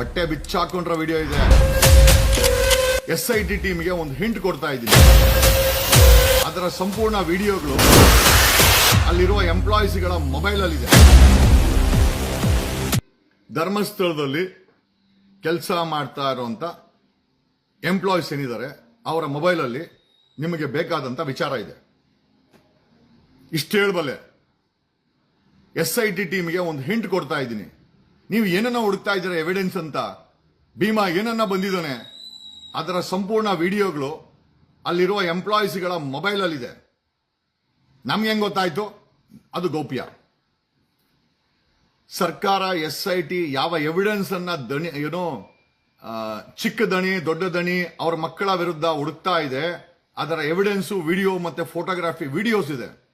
ಬಟ್ಟೆ ಬಿಚ್ಚಾಕೊಂಡ್ರ ವಿಡಿಯೋ ಇದೆ. ಎಸ್ ಐ ಟಿ ಟೀಮ್ಗೆ ಒಂದು ಹಿಂಟ್ ಕೊಡ್ತಾ ಇದ್ದೀನಿ. ಅದರ ಸಂಪೂರ್ಣ ವಿಡಿಯೋಗಳು ಅಲ್ಲಿರುವ ಎಂಪ್ಲಾಯೀಸ್ಗಳ ಮೊಬೈಲ್ ಅಲ್ಲಿದೆ. ಧರ್ಮಸ್ಥಳದಲ್ಲಿ ಕೆಲಸ ಮಾಡ್ತಾ ಇರುವಂತ ಎಂಪ್ಲಾಯೀಸ್ ಏನಿದ್ದಾರೆ, ಅವರ ಮೊಬೈಲ್ ಅಲ್ಲಿ ನಿಮಗೆ ಬೇಕಾದಂತ ವಿಚಾರ ಇದೆ. ಇಷ್ಟು ಹೇಳಬಲ್ಲೆ ಎಸ್ ಐ ಟಿ ಟೀಮ್ಗೆ ಒಂದು ಹಿಂಟ್ ಕೊಡ್ತಾ ಇದ್ದೀನಿ. ನೀವು ಏನನ್ನ ಹುಡುಕ್ತಾ ಇದ್ದೀರ ಎವಿಡೆನ್ಸ್ ಅಂತ? ಭೀಮಾ ಏನನ್ನ ಬಂದಿದ್ದಾನೆ? ಅದರ ಸಂಪೂರ್ಣ ವಿಡಿಯೋಗಳು ಅಲ್ಲಿರುವ ಎಂಪ್ಲಾಯೀಸ್ಗಳ ಮೊಬೈಲ್ ಅಲ್ಲಿದೆ. ನಮ್ಗೆ ಹೆಂಗೆ ಗೊತ್ತಾಯ್ತು? ಅದು ಗೌಪ್ಯ. ಸರ್ಕಾರ, ಎಸ್ ಐ ಟಿ ಯಾವ ಎವಿಡೆನ್ಸ್ ಅನ್ನ ದಣಿ, ಏನೋ ಚಿಕ್ಕ ದಣಿ, ದೊಡ್ಡ ದಣಿ ಅವರ ಮಕ್ಕಳ ವಿರುದ್ಧ ಹುಡುಕ್ತಾ ಇದೆ. ಅದರ ಎವಿಡೆನ್ಸು ವಿಡಿಯೋ ಮತ್ತೆ ಫೋಟೋಗ್ರಾಫಿ ವಿಡಿಯೋಸ್ ಇದೆ.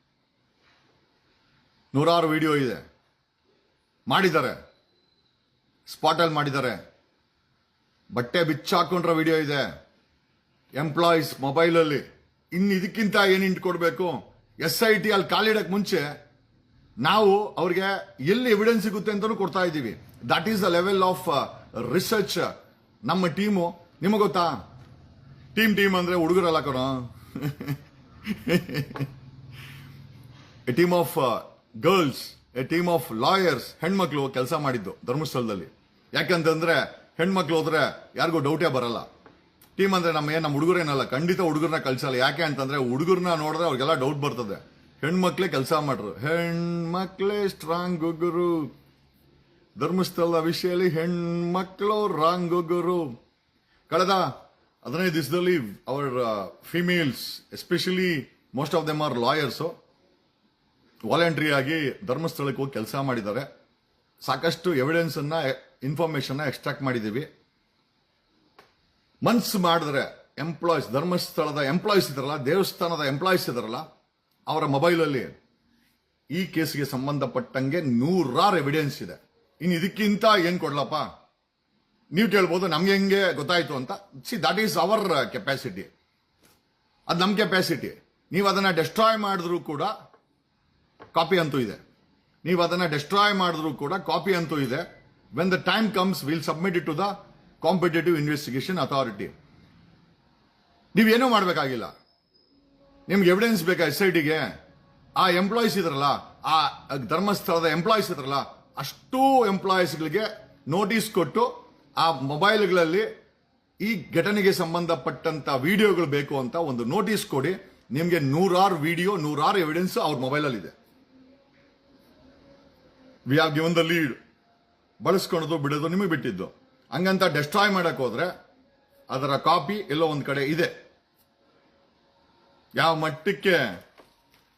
ನೂರಾರು ವಿಡಿಯೋ ಇದೆ. ಮಾಡಿದ್ದಾರೆ. ಸ್ಪಾಟಲ್ಲಿ ಮಾಡಿದ್ದಾರೆ. ಬಟ್ಟೆ ಬಿಚ್ಚಾಕೊಂಡ್ರ ವಿಡಿಯೋ ಇದೆ. ಎಂಪ್ಲಾಯೀಸ್ ಮೊಬೈಲಲ್ಲಿ ಇನ್ನು ಇದಕ್ಕಿಂತ ಏನು ಕೊಡಬೇಕು? ಎಸ್ ಐ ಟಿ ಅಲ್ಲಿ ಕಾಲಿಡಕ್ ಮುಂಚೆ, ನಾವು ಅವ್ರಿಗೆ ಎಲ್ಲಿ ಎವಿಡೆನ್ಸ್ ಸಿಗುತ್ತೆ ಅಂತಲೂ ಕೊಡ್ತಾ ಇದ್ದೀವಿ. That is the level of research ನಮ್ಮ ಟೀಮು. ನಿಮಗೆ ಗೊತ್ತಾ? ಟೀಮ್ ಟೀಮ್ ಅಂದ್ರೆ ಹುಡುಗರಲ್ಲ ಕಣ. A team of girls, a team of lawyers, ಹೆಣ್ಮಕ್ಳು ಕೆಲಸ ಮಾಡಿದ್ದು ಧರ್ಮಸ್ಥಳದಲ್ಲಿ. ಯಾಕಂತಂದ್ರೆ ಹೆಣ್ಮಕ್ಳು ಹೋದ್ರೆ ಯಾರಿಗೂ ಡೌಟೇ ಬರಲ್ಲ. ಟೀಮ್ ಅಂದ್ರೆ ನಮ್ಮ ಏನು, ನಮ್ಮ ಹುಡುಗರೇನಲ್ಲ, ಖಂಡಿತ ಹುಡುಗರನ್ನ ಕಳ್ಸಲ್ಲ. ಯಾಕೆ ಅಂತಂದ್ರೆ ಹುಡುಗರನ್ನ ನೋಡಿದ್ರೆ ಅವ್ರಿಗೆಲ್ಲ ಡೌಟ್ ಬರ್ತದೆ. ಹೆಣ್ಮಕ್ಳೇ ಕೆಲಸ ಮಾಡ್ರು. ಹೆಣ್ಮಕ್ಳೇ ಸ್ಟ್ರಾಂಗ್ ಗುಗ್ಗುರು ಧರ್ಮಸ್ಥಳದ ವಿಷಯದಲ್ಲಿ ಹೆಣ್ಮಕ್ಳು ರಾಂಗ್ ಗುಗ್ಗುರು ಕಳೆದ ಹದಿನೈದು ದಿವಸದಲ್ಲಿ our females especially most of them are lawyers voluntary ಆಗಿ ಧರ್ಮಸ್ಥಳಕ್ಕೆ ಹೋಗಿ ಕೆಲಸ ಮಾಡಿದ್ದಾರೆ. ಸಾಕಷ್ಟು ಎವಿಡೆನ್ಸ್ ಅನ್ನ ಇನ್ಫಾರ್ಮೇಶನ್ ಎಕ್ಸ್ಟ್ರಾಕ್ಟ್ ಮಾಡಿದ್ದೀವಿ. ಮನ್ಸು ಮಾಡಿದ್ರೆ ಎಂಪ್ಲಾಯೀಸ್ ಧರ್ಮಸ್ಥಳದ ಎಂಪ್ಲಾಯೀಸ್ ಇದಾರಲ್ಲ, ದೇವಸ್ಥಾನದ ಎಂಪ್ಲಾಯೀಸ್ ಇದಾರಲ್ಲ, ಅವರ ಮೊಬೈಲಲ್ಲಿ ಈ ಕೇಸ್ಗೆ ಸಂಬಂಧಪಟ್ಟಂಗೆ ನೂರಾರು ಎವಿಡೆನ್ಸ್ ಇದೆ. ಇನ್ನು ಇದಕ್ಕಿಂತ ಏನು ಕೊಡ್ಲಪ್ಪ? ನೀವು ಕೇಳ್ಬೋದು, ನಮ್ಗೆ ಹೆಂಗೆ ಗೊತ್ತಾಯಿತು ಅಂತ. See that is our capacity ಅದು ನಮ್ಮ ಕೆಪಾಸಿಟಿ ನೀವು ಅದನ್ನು ಡೆಸ್ಟ್ರಾಯ್ ಮಾಡಿದ್ರು ಕೂಡ ಕಾಪಿ ಅಂತೂ ಇದೆ. ನೀವು ಅದನ್ನು ಡೆಸ್ಟ್ರಾಯ್ ಮಾಡಿದ್ರು ಕೂಡ ಕಾಪಿ ಅಂತೂ ಇದೆ. When the time comes will submit it to the competitive investigation authority ನೀವೇನೂ ಮಾಡಬೇಕಾಗಿಲ್ಲ. ನಿಮ್ಗೆ ಎವಿಡೆನ್ಸ್ ಬೇಕಾ ಎಸ್ ಐ ಟಿಗೆ ಆ ಎಂಪ್ಲಾಯೀಸ್ ಇದ್ರಲ್ಲ, ಆ ಧರ್ಮಸ್ಥಳದ ಎಂಪ್ಲಾಯೀಸ್ ಇದ್ರಲ್ಲ, ಅಷ್ಟೂ ಎಂಪ್ಲಾಯೀಸ್ಗಳಿಗೆ ನೋಟಿಸ್ ಕೊಟ್ಟು ಆ ಮೊಬೈಲ್ಗಳಲ್ಲಿ ಈ ಘಟನೆಗೆ ಸಂಬಂಧಪಟ್ಟಂತ ವಿಡಿಯೋಗಳು ಬೇಕು ಅಂತ ಒಂದು ನೋಟಿಸ್ ಕೊಡಿ. ನಿಮಗೆ ನೂರಾರು ವಿಡಿಯೋ ನೂರಾರು ಎವಿಡೆನ್ಸ್ ಅವ್ರ ಮೊಬೈಲಲ್ಲಿದೆ we have given the lead ಬಳಸ್ಕೊಳೋದು ಬಿಡೋದು ನಿಮಗೆ ಬಿಟ್ಟಿದ್ದು. ಹಂಗಂತ ಡೆಸ್ಟ್ರಾಯ್ ಮಾಡಕ್ಕೆ ಹೋದ್ರೆ ಅದರ ಕಾಪಿ ಎಲ್ಲೋ ಒಂದು ಕಡೆ ಇದೆ. ಯಾವ ಮಟ್ಟಕ್ಕೆ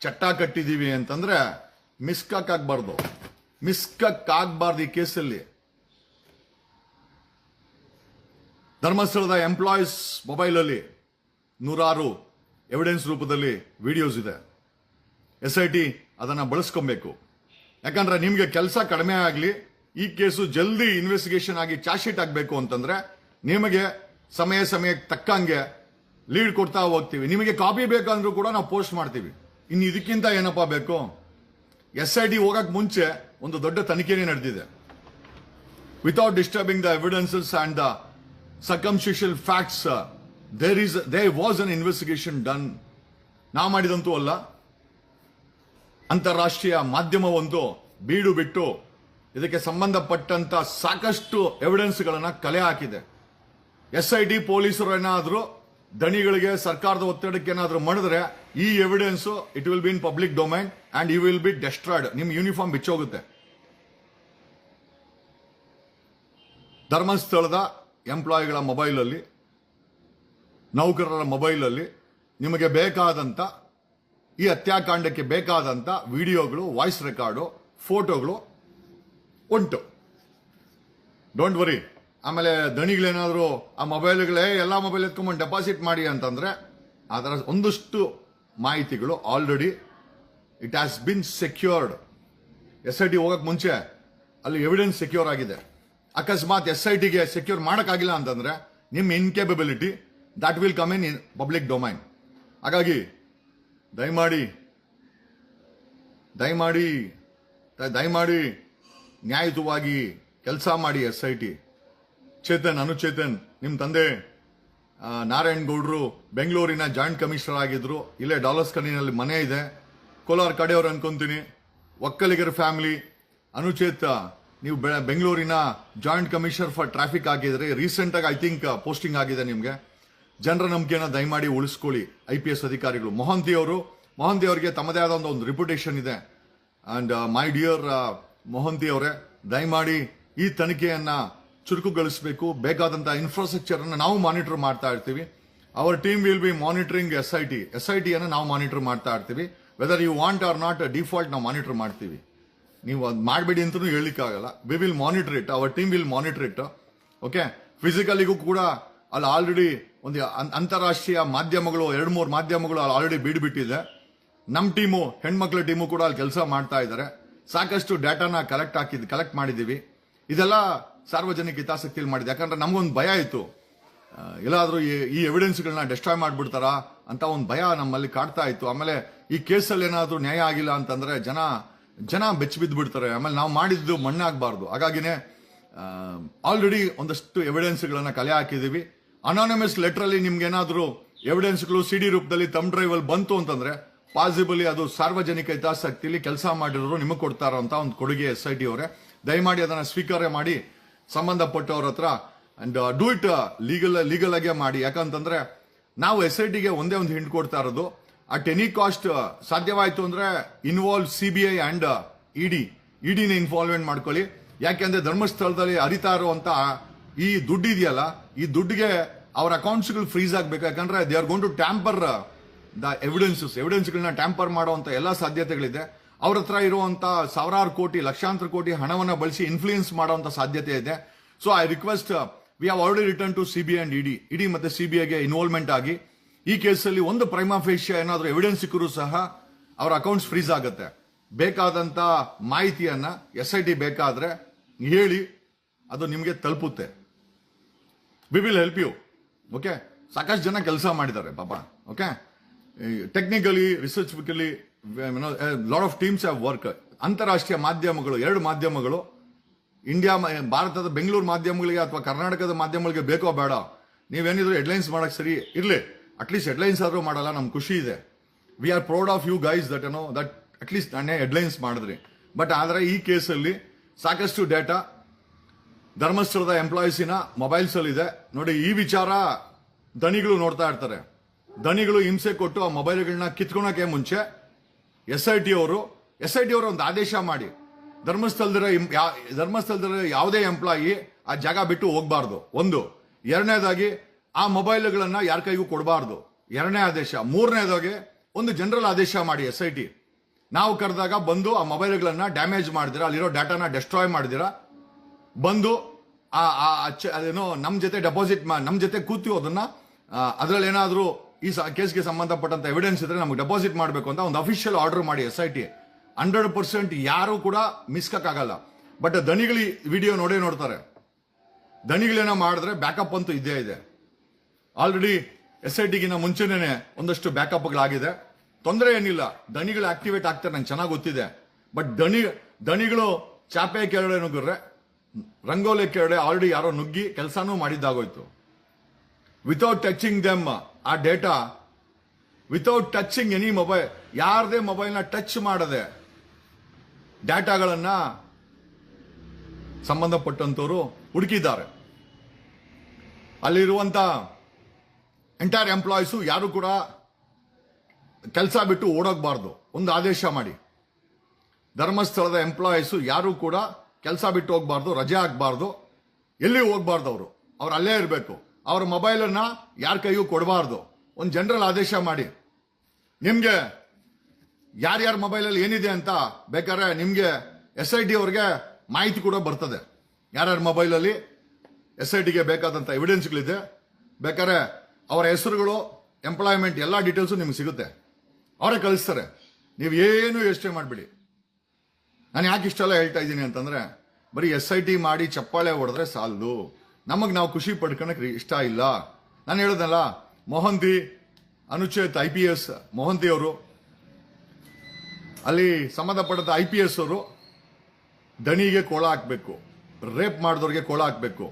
ಚಟ್ಟ ಕಟ್ಟಿದೀವಿ ಅಂತಂದ್ರೆ ಮಿಸ್ಕಕ್ ಆಗ್ಬಾರ್ದು ಮಿಸ್ಕಕ್ ಆಗ್ಬಾರ್ದು ಈ ಕೇಸಲ್ಲಿ. ಧರ್ಮಸ್ಥಳದ ಎಂಪ್ಲಾಯೀಸ್ ಮೊಬೈಲಲ್ಲಿ ನೂರಾರು ಎವಿಡೆನ್ಸ್ ರೂಪದಲ್ಲಿ ವಿಡಿಯೋಸ್ ಇದೆ. ಎಸ್ ಐ ಟಿ ಅದನ್ನ ಬಳಸ್ಕೊಬೇಕು. ಯಾಕಂದ್ರೆ ನಿಮಗೆ ಕೆಲಸ ಕಡಿಮೆ ಆಗಲಿ ಈ ಕೇಸು ಜಲ್ದಿ ಇನ್ವೆಸ್ಟಿಗೇಷನ್ ಆಗಿ ಚಾರ್ಜ್ ಶೀಟ್ ಆಗಬೇಕು ಅಂತಂದ್ರೆ ನಿಮಗೆ ಸಮಯ ಸಮಯಕ್ಕೆ ತಕ್ಕಂಗೆ ಲೀಡ್ ಕೊಡ್ತಾ ಹೋಗ್ತೀವಿ. ನಿಮಗೆ ಕಾಪಿ ಬೇಕಂದ್ರೂ ಕೂಡ ನಾವು ಪೋಸ್ಟ್ ಮಾಡ್ತೀವಿ. ಇನ್ನು ಇದಕ್ಕಿಂತ ಏನಪ್ಪಾ ಬೇಕು? ಎಸ್ ಐ ಡಿ ಹೋಗಕ್ ಮುಂಚೆ ಒಂದು ದೊಡ್ಡ ತನಿಖೆನೇ ನಡೆದಿದೆ. Without disturbing the evidences and the circumstantial facts there is they was an investigation done ನಾ ಮಾಡಿದಂತೂ ಅಲ್ಲ. ಅಂತಾರಾಷ್ಟ್ರೀಯ ಮಾಧ್ಯಮವೊಂದು ಬೀಡು ಬಿಟ್ಟು ಇದಕ್ಕೆ ಸಂಬಂಧಪಟ್ಟಂತ ಸಾಕಷ್ಟು ಎವಿಡೆನ್ಸ್ಗಳನ್ನು ಕಲೆ ಹಾಕಿದೆ. ಎಸ್ ಐ ಟಿ ಪೊಲೀಸರು ಏನಾದರೂ ದಣಿಗಳಿಗೆ ಸರ್ಕಾರದ ಒತ್ತಡಕ್ಕೆ ಏನಾದರೂ ಮಾಡಿದ್ರೆ, ಈ evidence it will be in public domain and you will be destroyed ನಿಮ್ ಯೂನಿಫಾರ್ಮ್ ಬಿಚ್ಚೋಗುತ್ತೆ. ಧರ್ಮಸ್ಥಳದ ಎಂಪ್ಲಾಯಿಗಳ ಮೊಬೈಲಲ್ಲಿ ನೌಕರರ ಮೊಬೈಲಲ್ಲಿ ನಿಮಗೆ ಬೇಕಾದಂತ, ಈ ಹತ್ಯಾಕಾಂಡಕ್ಕೆ ಬೇಕಾದಂತ ವಿಡಿಯೋಗಳು ವಾಯ್ಸ್ ರೆಕಾರ್ಡು ಫೋಟೋಗಳು ಉಂಟು. ಡೋಂಟ್ ವರಿ ಆಮೇಲೆ ದಣಿಗಳೇನಾದರೂ ಆ ಮೊಬೈಲ್ಗಳೇ ಎಲ್ಲ ಮೊಬೈಲ್ ಎತ್ಕೊಂಡ್ಬಂದು ಡೆಪಾಸಿಟ್ ಮಾಡಿ ಅಂತಂದ್ರೆ ಅದರ ಒಂದಷ್ಟು ಮಾಹಿತಿಗಳು already it has been secured S I T ಹೋಗೋಕೆ ಮುಂಚೆ ಅಲ್ಲಿ ಎವಿಡೆನ್ಸ್ ಸೆಕ್ಯೂರ್ ಆಗಿದೆ. ಅಕಸ್ಮಾತ್ ಎಸ್ ಐ ಟಿಗೆ ಸೆಕ್ಯೂರ್ ಮಾಡೋಕ್ಕಾಗಿಲ್ಲ ಅಂತಂದರೆ ನಿಮ್ಮ incapability that will come in in public domain ಹಾಗಾಗಿ ದಯಮಾಡಿ ದಯಮಾಡಿ ದಯಮಾಡಿ ನ್ಯಾಯಯುತವಾಗಿ ಕೆಲಸ ಮಾಡಿ S I T. Chetan Anuchetan ನಿಮ್ಮ ತಂದೆ ನಾರಾಯಣ್ ಗೌಡ್ರು ಬೆಂಗಳೂರಿನ ಜಾಯಿಂಟ್ ಕಮಿಷನರ್ ಆಗಿದ್ರು. ಇಲ್ಲೇ ಡಾಲರ್ಸ್ ಕಣ್ಣಿನಲ್ಲಿ ಮನೆ ಇದೆ. ಕೋಲಾರ ಕಡೆಯವ್ರು ಅನ್ಕೊಂತೀನಿ. ಒಕ್ಕಲಿಗರ ಫ್ಯಾಮಿಲಿ. ಅನುಚೇತ ನೀವು ಬೆಂಗಳೂರಿನ ಜಾಯಿಂಟ್ ಕಮಿಷನರ್ ಫಾರ್ ಟ್ರಾಫಿಕ್ ಆಗಿದ್ರೆ ರೀಸೆಂಟಾಗಿ ಐ ಥಿಂಕ್ ಪೋಸ್ಟಿಂಗ್ ಆಗಿದೆ ನಿಮಗೆ. ಜನರ ನಂಬಿಕೆನ ದಯಮಾಡಿ ಉಳಿಸ್ಕೊಳ್ಳಿ, ಐ ಪಿ ಎಸ್ ಅಧಿಕಾರಿಗಳು. ಮೊಹಂತಿ ಅವರು, ಮೊಹಂತಿ ಅವರಿಗೆ ತಮ್ಮದೇ ಆದ ಒಂದು ರೆಪ್ಯುಟೇಷನ್ ಇದೆ. ಅಂಡ್ ಮೈ ಡಿಯರ್ ಮೊಹಂತಿ ಅವರೇ ದಯಮಾಡಿ ಈ ತನಿಖೆಯನ್ನ ಚುರುಕುಗೊಳಿಸಬೇಕು. ಬೇಕಾದಂತಹ ಇನ್ಫ್ರಾಸ್ಟ್ರಕ್ಚರ್ ಅನ್ನು ನಾವು ಮಾನಿಟರ್ ಮಾಡ್ತಾ ಇರ್ತೀವಿ. Our team will be monitoring S I T S I T ಅನ್ನು ನಾವು ಮಾನಿಟರ್ ಮಾಡ್ತಾ ಇರ್ತೀವಿ. Whether you want or not default ನಾವು ಮಾನಿಟರ್ ಮಾಡ್ತೀವಿ. ನೀವು ಅದು ಮಾಡಬೇಡಿ ಅಂತಲೂ ಹೇಳಲಿಕ್ಕಾಗಲ್ಲ. We will monitor it our team will monitor it okay ಫಿಸಿಕಲಿಗೂ ಕೂಡ ಅಲ್ಲಿ ಆಲ್ರೆಡಿ ಒಂದು ಅಂತಾರಾಷ್ಟ್ರೀಯ ಮಾಧ್ಯಮಗಳು, ಎರಡು ಮೂರು ಮಾಧ್ಯಮಗಳು ಅಲ್ಲಿ ಆಲ್ರೆಡಿ ಬೀಡ್ಬಿಟ್ಟಿದೆ. ನಮ್ಮ ಟೀಮು ಹೆಣ್ಮಕ್ಳ ಟೀಮು ಕೂಡ ಅಲ್ಲಿ ಕೆಲಸ ಮಾಡ್ತಾ ಇದ್ದಾರೆ. ಸಾಕಷ್ಟು ಡೇಟಾನ ಕಲೆಕ್ಟ್ ಹಾಕಿದ್ ಕಲೆಕ್ಟ್ ಮಾಡಿದ್ದೀವಿ. ಇದೆಲ್ಲ ಸಾರ್ವಜನಿಕ ಹಿತಾಸಕ್ತಿಯಲ್ಲಿ ಮಾಡಿದೆ. ಯಾಕಂದ್ರೆ ನಮಗೊಂದು ಭಯ ಇತ್ತು. ಎಲ್ಲಾದರೂ ಈ- ಈ ಎವಿಡೆನ್ಸ್ಗಳನ್ನ ಡೆಸ್ಟ್ರಾಯ್ ಮಾಡಿಬಿಡ್ತಾರಾ ಅಂತ ಒಂದು ಭಯ ನಮ್ಮಲ್ಲಿ ಕಾಡ್ತಾ ಇತ್ತು. ಆಮೇಲೆ ಈ ಕೇಸಲ್ಲಿ ಏನಾದರೂ ನ್ಯಾಯ ಆಗಿಲ್ಲ ಅಂತಂದ್ರೆ ಜನ ಜನ ಬೆಚ್ಚಿ ಬಿದ್ದು ಬಿಡ್ತಾರೆ ಆಮೇಲೆ ನಾವು ಮಾಡಿದ್ದು ಮಣ್ಣಾಗಬಾರ್ದು. ಹಾಗಾಗಿನೇ ಆಲ್ರೆಡಿ ಒಂದಷ್ಟು ಎವಿಡೆನ್ಸ್ಗಳನ್ನು ಕಲೆ ಹಾಕಿದ್ದೀವಿ. ಅನಾನಮಸ್ ಲೆಟ್ರಲ್ಲಿ ನಿಮ್ಗೆ ಏನಾದರೂ ಎವಿಡೆನ್ಸ್ಗಳು ಸಿ ಡಿ ರೂಪದಲ್ಲಿ ತಮ್ ಡ್ರೈವಲ್ಲಿ ಬಂತು ಅಂತಂದ್ರೆ ಪಾಸಿಬಲಿ ಅದು ಸಾರ್ವಜನಿಕ ಹಿತಾಸಕ್ತಿಯಲ್ಲಿ ಕೆಲಸ ಮಾಡಿರೋರು ನಿಮಗೆ ಕೊಡ್ತಾರೋ ಅಂತ ಒಂದು ಕೊಡುಗೆ ಎಸ್ ಐ ಟಿ ಅವರೇ. ದಯಮಾಡಿ ಅದನ್ನು ಸ್ವೀಕಾರ ಮಾಡಿ ಸಂಬಂಧಪಟ್ಟವ್ರ ಹತ್ರ and do it legal legal ಆಗೇ ಮಾಡಿ. ಯಾಕಂತಂದ್ರೆ ನಾವು ಎಸ್ ಐ ಟಿಗೆ ಒಂದೇ ಒಂದು ಹಿಂಟ್ ಕೊಡ್ತಾ ಇರೋದು. ಅಟ್ ಎನಿ ಕಾಸ್ಟ್ ಸಾಧ್ಯವಾಯಿತು ಅಂದ್ರೆ involve C B I and ED ಇಡಿನ involvement ಮಾಡ್ಕೊಳ್ಳಿ. ಯಾಕೆಂದ್ರೆ ಧರ್ಮಸ್ಥಳದಲ್ಲಿ ಅರಿತಾ ಇರುವಂತ ಈ ದುಡ್ಡು ಇದೆಯಲ್ಲ, ಈ ದುಡ್ಡಿಗೆ ಅವ್ರ ಅಕೌಂಟ್ಸ್ಗಳು ಫ್ರೀಸ್ ಆಗ್ಬೇಕು. ಯಾಕಂದ್ರೆ they are gone to tamper the evidences ಎವಿಡೆನ್ಸ್ಗಳನ್ನ tamper ಮಾಡುವಂಥ ಎಲ್ಲ ಸಾಧ್ಯತೆಗಳಿದೆ. ಅವ್ರ ಹತ್ರ ಇರುವಂಥ ಸಾವಿರಾರು ಕೋಟಿ, ಲಕ್ಷಾಂತರ ಕೋಟಿ ಹಣವನ್ನು ಬಳಸಿ ಇನ್ಫ್ಲೂಯೆನ್ಸ್ ಮಾಡುವಂಥ ಸಾಧ್ಯತೆ ಇದೆ. So I request we have already return to C B and ED C B ಐಗೆ involvement ಆಗಿ. ಈ ಕೇಸಲ್ಲಿ ಒಂದು ಪ್ರೈಮಾಫೇಷಿಯ ಏನಾದರೂ ಎವಿಡೆನ್ಸ್ ಸಿಕ್ಕರೂ ಸಹ ಅವರ ಅಕೌಂಟ್ಸ್ ಫ್ರೀಸ್ ಆಗುತ್ತೆ. ಬೇಕಾದಂಥ ಮಾಹಿತಿಯನ್ನು ಎಸ್ ಐ ಟಿ ಬೇಕಾದರೆ ಹೇಳಿ, ಅದು ನಿಮಗೆ ತಲುಪುತ್ತೆ. We will help you okay ಸಾಕಷ್ಟು ಜನ ಕೆಲಸ ಮಾಡಿದ್ದಾರೆ, ಪಾಪ okay technically ರಿಸರ್ಚ್ಲಿ lot of teams have work ಅಂತಾರಾಷ್ಟ್ರೀಯ ಮಾಧ್ಯಮಗಳು, ಎರಡು ಮಾಧ್ಯಮಗಳು ಇಂಡಿಯಾ ಭಾರತದ ಬೆಂಗಳೂರು ಮಾಧ್ಯಮಗಳಿಗೆ ಅಥವಾ ಕರ್ನಾಟಕದ ಮಾಧ್ಯಮಗಳಿಗೆ ಬೇಕೋ ಬೇಡ. ನೀವೇನಿದ್ರು ಹೆಡ್ಲೈನ್ಸ್ ಮಾಡೋಕೆ ಸರಿ. ಇರ್ಲಿ ಅಟ್ಲೀಸ್ಟ್ ಹೆಡ್ಲೈನ್ಸ್ ಆದರೂ ಮಾಡಲ್ಲ, ನಮ್ಗೆ ಖುಷಿ ಇದೆ. We are proud of you guys that ಏನೋ ದಟ್ ಅಟ್ಲೀಸ್ಟ್ ನಾನೇ ಹೆಡ್ಲೈನ್ಸ್ ಮಾಡಿದ್ರಿ. ಬಟ್ ಆದರೆ ಈ ಕೇಸಲ್ಲಿ ಸಾಕಷ್ಟು ಡೇಟಾ ಧರ್ಮಸ್ಥಳದ ಎಂಪ್ಲಾಯೀಸಿನ ಮೊಬೈಲ್ಸಲ್ಲಿದೆ ನೋಡಿ, ಈ ವಿಚಾರ ದಣಿಗಳು ನೋಡ್ತಾ ಇರ್ತಾರೆ. ದಣಿಗಳು ಹಿಂಸೆ ಕೊಟ್ಟು ಆ ಮೊಬೈಲ್ಗಳನ್ನ ಕಿತ್ಕೊಳಕ್ಕೆ ಮುಂಚೆ ಎಸ್ ಐ ಟಿ ಅವರು, ಎಸ್ ಐ ಟಿ ಅವರು ಒಂದು ಆದೇಶ ಮಾಡಿ, ಧರ್ಮಸ್ಥಳದ ಧರ್ಮಸ್ಥಳದ ಯಾವುದೇ ಎಂಪ್ಲಾಯಿ ಆ ಜಾಗ ಬಿಟ್ಟು ಹೋಗ್ಬಾರ್ದು. ಒಂದು. ಎರಡನೇದಾಗಿ ಆ ಮೊಬೈಲ್ಗಳನ್ನ ಯಾರ ಕೈಗೂ ಕೊಡಬಾರ್ದು. ಎರಡನೇ ಆದೇಶ. ಮೂರನೇದಾಗಿ ಒಂದು ಜನರಲ್ ಆದೇಶ ಮಾಡಿ ಎಸ್ ಐ ಟಿ. ನಾವು ಕರೆದಾಗ ಬಂದು ಆ ಮೊಬೈಲ್ಗಳನ್ನ ಡ್ಯಾಮೇಜ್ ಮಾಡಿದಿರಾ, ಅಲ್ಲಿರೋ ಡಾಟಾನ ಡೆಸ್ಟ್ರಾಯ್ ಮಾಡಿದಿರಾ. ಬಂದು ಆ ಅದೇನೋ ನಮ್ ಜೊತೆ ಡೆಪಾಸಿಟ್ ನಮ್ಮ ಜೊತೆ ಕೂತು ಅದನ್ನ ಅದ್ರಲ್ಲಿ ಏನಾದ್ರೂ ಈ ಕೇಸ್ಗೆ ಸಂಬಂಧಪಟ್ಟಂತ ಎವಿಡೆನ್ಸ್ ಇದ್ರೆ ನಮಗೆ ಡೆಪಾಸಿಟ್ ಮಾಡಬೇಕು ಅಂತ ಒಂದು ಅಫಿಷಿಯಲ್ ಆರ್ಡರ್ ಮಾಡಿ S I T hundred percent ಯಾರು ಕೂಡ ಮಿಸ್ಕಾಗಲ್ಲ ಬಟ್ ದನಿಗಳು ವಿಡಿಯೋ ನೋಡೇ ನೋಡ್ತಾರೆ. ದನಿಗಳೇನೋ ಮಾಡಿದ್ರೆ ಬ್ಯಾಕಪ್ ಅಂತೂ ಇದ್ದೇ ಇದೆ. ಆಲ್ರೆಡಿ ಎಸ್ ಐ ಟಿಗಿನ ಮುಂಚೆನೇ ಒಂದಷ್ಟು ಬ್ಯಾಕಪ್ಗಳಾಗಿದೆ ತೊಂದರೆ ಏನಿಲ್ಲ. ದಣಿಗಳು ಆಕ್ಟಿವೇಟ್ ಆಗ್ತಾರೆ, ನಂಗೆ ಚೆನ್ನಾಗಿ ಗೊತ್ತಿದೆ. ಬಟ್ ದಣಿ ದಣಿಗಳು ಚಾಪೆ ಕೆಳಗಡೆ ನುಗ್ಗ್ರೆ ರಂಗೋಲಿ ಕೆಳಗಡೆ ಆಲ್ರೆಡಿ ಯಾರೋ ನುಗ್ಗಿ ಕೆಲಸನೂ ಮಾಡಿದ್ದಾಗೋಯ್ತು. ವಿತೌಟ್ ಟಚಿಂಗ್ ದೆಮ್ ಆ data without touching any mobile ಯಾರದೇ ಮೊಬೈಲ್ನ ಟಚ್ ಮಾಡದೆ ಡೇಟಾಗಳನ್ನು ಸಂಬಂಧಪಟ್ಟಂಥವರು ಹುಡುಕಿದ್ದಾರೆ. ಅಲ್ಲಿರುವಂಥ ಎಂಟೈರ್ ಎಂಪ್ಲಾಯೀಸು ಯಾರು ಕೂಡ ಕೆಲಸ ಬಿಟ್ಟು ಓಡೋಗಬಾರ್ದು. ಒಂದು ಆದೇಶ ಮಾಡಿ. ಧರ್ಮಸ್ಥಳದ ಎಂಪ್ಲಾಯೀಸು ಯಾರು ಕೂಡ ಕೆಲಸ ಬಿಟ್ಟು ಹೋಗ್ಬಾರ್ದು, ರಜೆ ಆಗಬಾರ್ದು ಎಲ್ಲಿ ಹೋಗ್ಬಾರ್ದು ಅವರು? ಅವ್ರು ಅಲ್ಲೇ ಇರಬೇಕು. ಅವ್ರ ಮೊಬೈಲನ್ನು ಯಾರ ಕೈಯೂ ಕೊಡಬಾರ್ದು. ಒಂದು ಜನರಲ್ ಆದೇಶ ಮಾಡಿ. ನಿಮ್ಗೆ ಯಾರ್ಯಾರ ಮೊಬೈಲಲ್ಲಿ ಏನಿದೆ ಅಂತ ಬೇಕಾದ್ರೆ ನಿಮಗೆ ಎಸ್ ಐ ಟಿ ಅವ್ರಿಗೆ ಮಾಹಿತಿ ಕೂಡ ಬರ್ತದೆ. ಯಾರ್ಯಾರ ಮೊಬೈಲಲ್ಲಿ ಎಸ್ ಐ ಟಿಗೆ ಬೇಕಾದಂತ ಎವಿಡೆನ್ಸ್ಗಳಿದೆ ಬೇಕಾದ್ರೆ ಅವರ ಹೆಸರುಗಳು ಎಂಪ್ಲಾಯ್ಮೆಂಟ್ ಎಲ್ಲ ಡೀಟೇಲ್ಸು ನಿಮ್ಗೆ ಸಿಗುತ್ತೆ. ಅವರೇ ಕಳಿಸ್ತಾರೆ. ನೀವು ಏನು ಯೋಚನೆ ಮಾಡಬೇಡಿ. ನಾನು ಯಾಕೆ ಇಷ್ಟೆಲ್ಲ ಹೇಳ್ತಾ ಇದ್ದೀನಿ ಅಂತಂದ್ರೆ, ಬರೀ ಎಸ್ ಐ ಟಿ ಮಾಡಿ ಚಪ್ಪಾಳೆ ಹೊಡೆದ್ರೆ ಸಾಲದು ನಮಗೆ ನಾವು ಖುಷಿ ಪಡ್ಕೊಳಕ್ಕೆ ಇಷ್ಟ ಇಲ್ಲ. ನಾನು ಹೇಳೋದಲ್ಲ Mohanty Anucheth I P S Mohanty ಅವರು, ಅಲ್ಲಿ ಸಂಬಂಧಪಟ್ಟದ ಐ ಪಿ ಎಸ್ ಅವರು ದಣಿಗೆ ಕೋಳ ಹಾಕಬೇಕು ರೇಪ್ ಮಾಡಿದವ್ರಿಗೆ ಕೋಳ ಹಾಕಬೇಕು.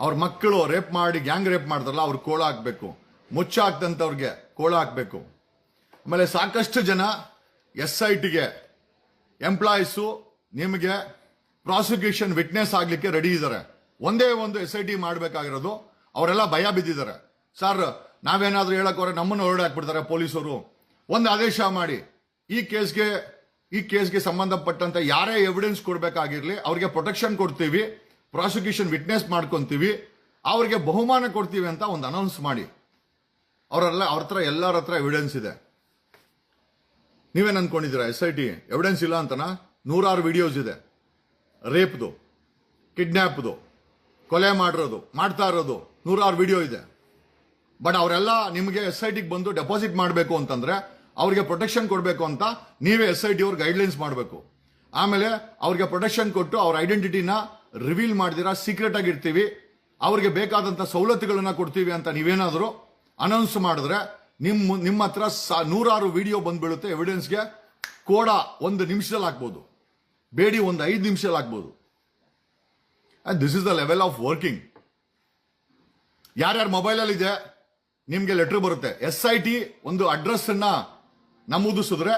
ಅವ್ರ ಮಕ್ಕಳು ರೇಪ್ ಮಾಡಿ ಗ್ಯಾಂಗ್ ರೇಪ್ ಮಾಡ್ತಾರಲ್ಲ, ಅವ್ರು ಕೋಳ ಹಾಕಬೇಕು. ಮುಚ್ಚ ಹಾಕ್ದಂಥವ್ರಿಗೆ ಕೋಳ ಹಾಕಬೇಕು. ಆಮೇಲೆ ಸಾಕಷ್ಟು ಜನ ಎಸ್ ಐ ಟಿಗೆ ಎಂಪ್ಲಾಯೀಸು ನಿಮಗೆ ಪ್ರಾಸಿಕ್ಯೂಷನ್ ವಿಟ್ನೆಸ್ ಆಗಲಿಕ್ಕೆ ರೆಡಿ ಇದ್ದಾರೆ ಒಂದೇ ಒಂದು ಎಸ್ ಐ ಟಿ ಮಾಡಬೇಕಾಗಿರೋದು, ಅವರೆಲ್ಲ ಭಯ ಬಿದ್ದಿದ್ದಾರೆ. ಸರ್, ನಾವೇನಾದರೂ ಹೇಳಕ್ ಹೋದ್ರೆ ನಮ್ಮನ್ನು ಹೊರಡೆ ಹಾಕ್ಬಿಡ್ತಾರೆ ಪೊಲೀಸರು. ಒಂದು ಆದೇಶ ಮಾಡಿ, ಈ ಕೇಸ್ಗೆ ಈ ಕೇಸ್ಗೆ ಸಂಬಂಧಪಟ್ಟಂತ ಯಾರೇ ಎವಿಡೆನ್ಸ್ ಕೊಡಬೇಕಾಗಿರಲಿ, ಅವ್ರಿಗೆ ಪ್ರೊಟೆಕ್ಷನ್ ಕೊಡ್ತೀವಿ ಪ್ರಾಸಿಕ್ಯೂಷನ್ ವಿಟ್ನೆಸ್ ಮಾಡ್ಕೊತೀವಿ, ಅವ್ರಿಗೆ ಬಹುಮಾನ ಕೊಡ್ತೀವಿ ಅಂತ ಒಂದು ಅನೌನ್ಸ್ ಮಾಡಿ. ಅವರೆಲ್ಲ, ಅವ್ರ ಹತ್ರ, ಎಲ್ಲರ ಹತ್ರ ಎವಿಡೆನ್ಸ್ ಇದೆ. ನೀವೇನು ಅನ್ಕೊಂಡಿದ್ದೀರಾ ಎಸ್ ಐ ಟಿ ಎವಿಡೆನ್ಸ್ ಇಲ್ಲ ಅಂತನಾ? ನೂರಾರು ವಿಡಿಯೋಸ್ ಇದೆ. ರೇಪ್ದು ಕಿಡ್ನ್ಯಾಪ್ದು ಕೊಲೆ ಮಾಡಿರೋದು, ಮಾಡ್ತಾ ಇರೋದು, ನೂರಾರು ವಿಡಿಯೋ ಇದೆ. ಬಟ್ ಅವರೆಲ್ಲ ನಿಮಗೆ ಎಸ್ ಐ ಟಿಗೆ ಬಂದು ಡೆಪಾಸಿಟ್ ಮಾಡಬೇಕು ಅಂತಂದ್ರೆ ಅವರಿಗೆ ಪ್ರೊಟೆಕ್ಷನ್ ಕೊಡಬೇಕು ಅಂತ ನೀವೇ ಎಸ್ ಐ ಟಿ ಅವ್ರ ಗೈಡ್ಲೈನ್ಸ್ ಮಾಡಬೇಕು. ಆಮೇಲೆ ಅವ್ರಿಗೆ ಪ್ರೊಟೆಕ್ಷನ್ ಕೊಟ್ಟು ಅವ್ರ ಐಡೆಂಟಿಟಿನ ರಿವೀಲ್ ಮಾಡಿದಿರಾ ಸೀಕ್ರೆಟ್ ಆಗಿರ್ತೀವಿ ಅವ್ರಿಗೆ ಬೇಕಾದಂಥ ಸವಲತ್ತುಗಳನ್ನ ಕೊಡ್ತೀವಿ ಅಂತ ನೀವೇನಾದರೂ ಅನೌನ್ಸ್ ಮಾಡಿದ್ರೆ ನಿಮ್ಮ ನಿಮ್ಮ ಹತ್ರ ನೂರಾರು ವಿಡಿಯೋ ಬಂದ್ಬೀಳುತ್ತೆ ಎವಿಡೆನ್ಸ್ಗೆ ಕೋಡ ಒಂದು ನಿಮಿಷದಲ್ಲಿ ಹಾಕ್ಬೋದು. ಬೇಡಿ ಒಂದು ಐದು ನಿಮಿಷದಲ್ಲಿ ಹಾಕ್ಬೋದು. This is the level of working ಯಾರ್ಯಾರ ಮೊಬೈಲಲ್ಲಿ ಇದೆ ನಿಮಗೆ ಲೆಟ್ರ್ ಬರುತ್ತೆ. ಎಸ್ ಐ ಟಿ ಒಂದು ಅಡ್ರೆಸ್ ಅನ್ನ ನಮೂದಿಸಿದ್ರೆ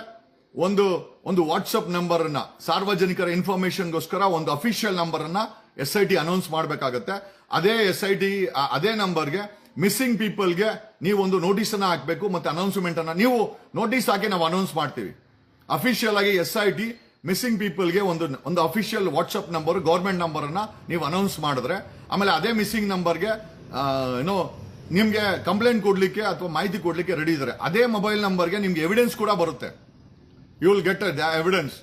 ಒಂದು ಒಂದು ವಾಟ್ಸಪ್ ನಂಬರ್ ಅನ್ನ, ಸಾರ್ವಜನಿಕರ ಇನ್ಫಾರ್ಮೇಶನ್ಗೋಸ್ಕರ ಒಂದು ಅಫಿಷಿಯಲ್ ನಂಬರ್ ಅನ್ನ ಎಸ್ ಐ ಟಿ ಅನೌನ್ಸ್ ಮಾಡಬೇಕಾಗತ್ತೆ. ಅದೇ ಎಸ್ ಐ ಟಿ ಅದೇ ನಂಬರ್ಗೆ ಮಿಸ್ಸಿಂಗ್ ಪೀಪಲ್ಗೆ ನೀವು ಒಂದು ನೋಟಿಸ್ ಅನ್ನ ಹಾಕಬೇಕು, ಮತ್ತೆ ಅನೌನ್ಸ್ಮೆಂಟ್ ಅನ್ನ. ನೀವು ನೋಟಿಸ್ ಹಾಕಿ ನಾವು ಅನೌನ್ಸ್ ಮಾಡ್ತೀವಿ. ಅಫಿಷಿಯಲ್ ಆಗಿ ಎಸ್ ಐ ಟಿ ಮಿಸ್ಸಿಂಗ್ ಪೀಪಲ್ಗೆ ಒಂದು ಒಂದು ಅಫಿಷಿಯಲ್ ವಾಟ್ಸಪ್ ನಂಬರ್ ಗೌರ್ಮೆಂಟ್ ನಂಬರನ್ನು ನೀವು ಅನೌನ್ಸ್ ಮಾಡಿದ್ರೆ, ಆಮೇಲೆ ಅದೇ ಮಿಸ್ಸಿಂಗ್ ನಂಬರ್ಗೆ ಏನೋ ನಿಮಗೆ ಕಂಪ್ಲೇಂಟ್ ಕೊಡಲಿಕ್ಕೆ ಅಥವಾ ಮಾಹಿತಿ ಕೊಡಲಿಕ್ಕೆ ರೆಡಿ ಇದ್ದಾರೆ ಅದೇ ಮೊಬೈಲ್ ನಂಬರ್ಗೆ ನಿಮ್ಗೆ ಎವಿಡೆನ್ಸ್ ಕೂಡ ಬರುತ್ತೆ. ಯು ವಿಲ್ ಗೆಟ್ ಎವಿಡೆನ್ಸ್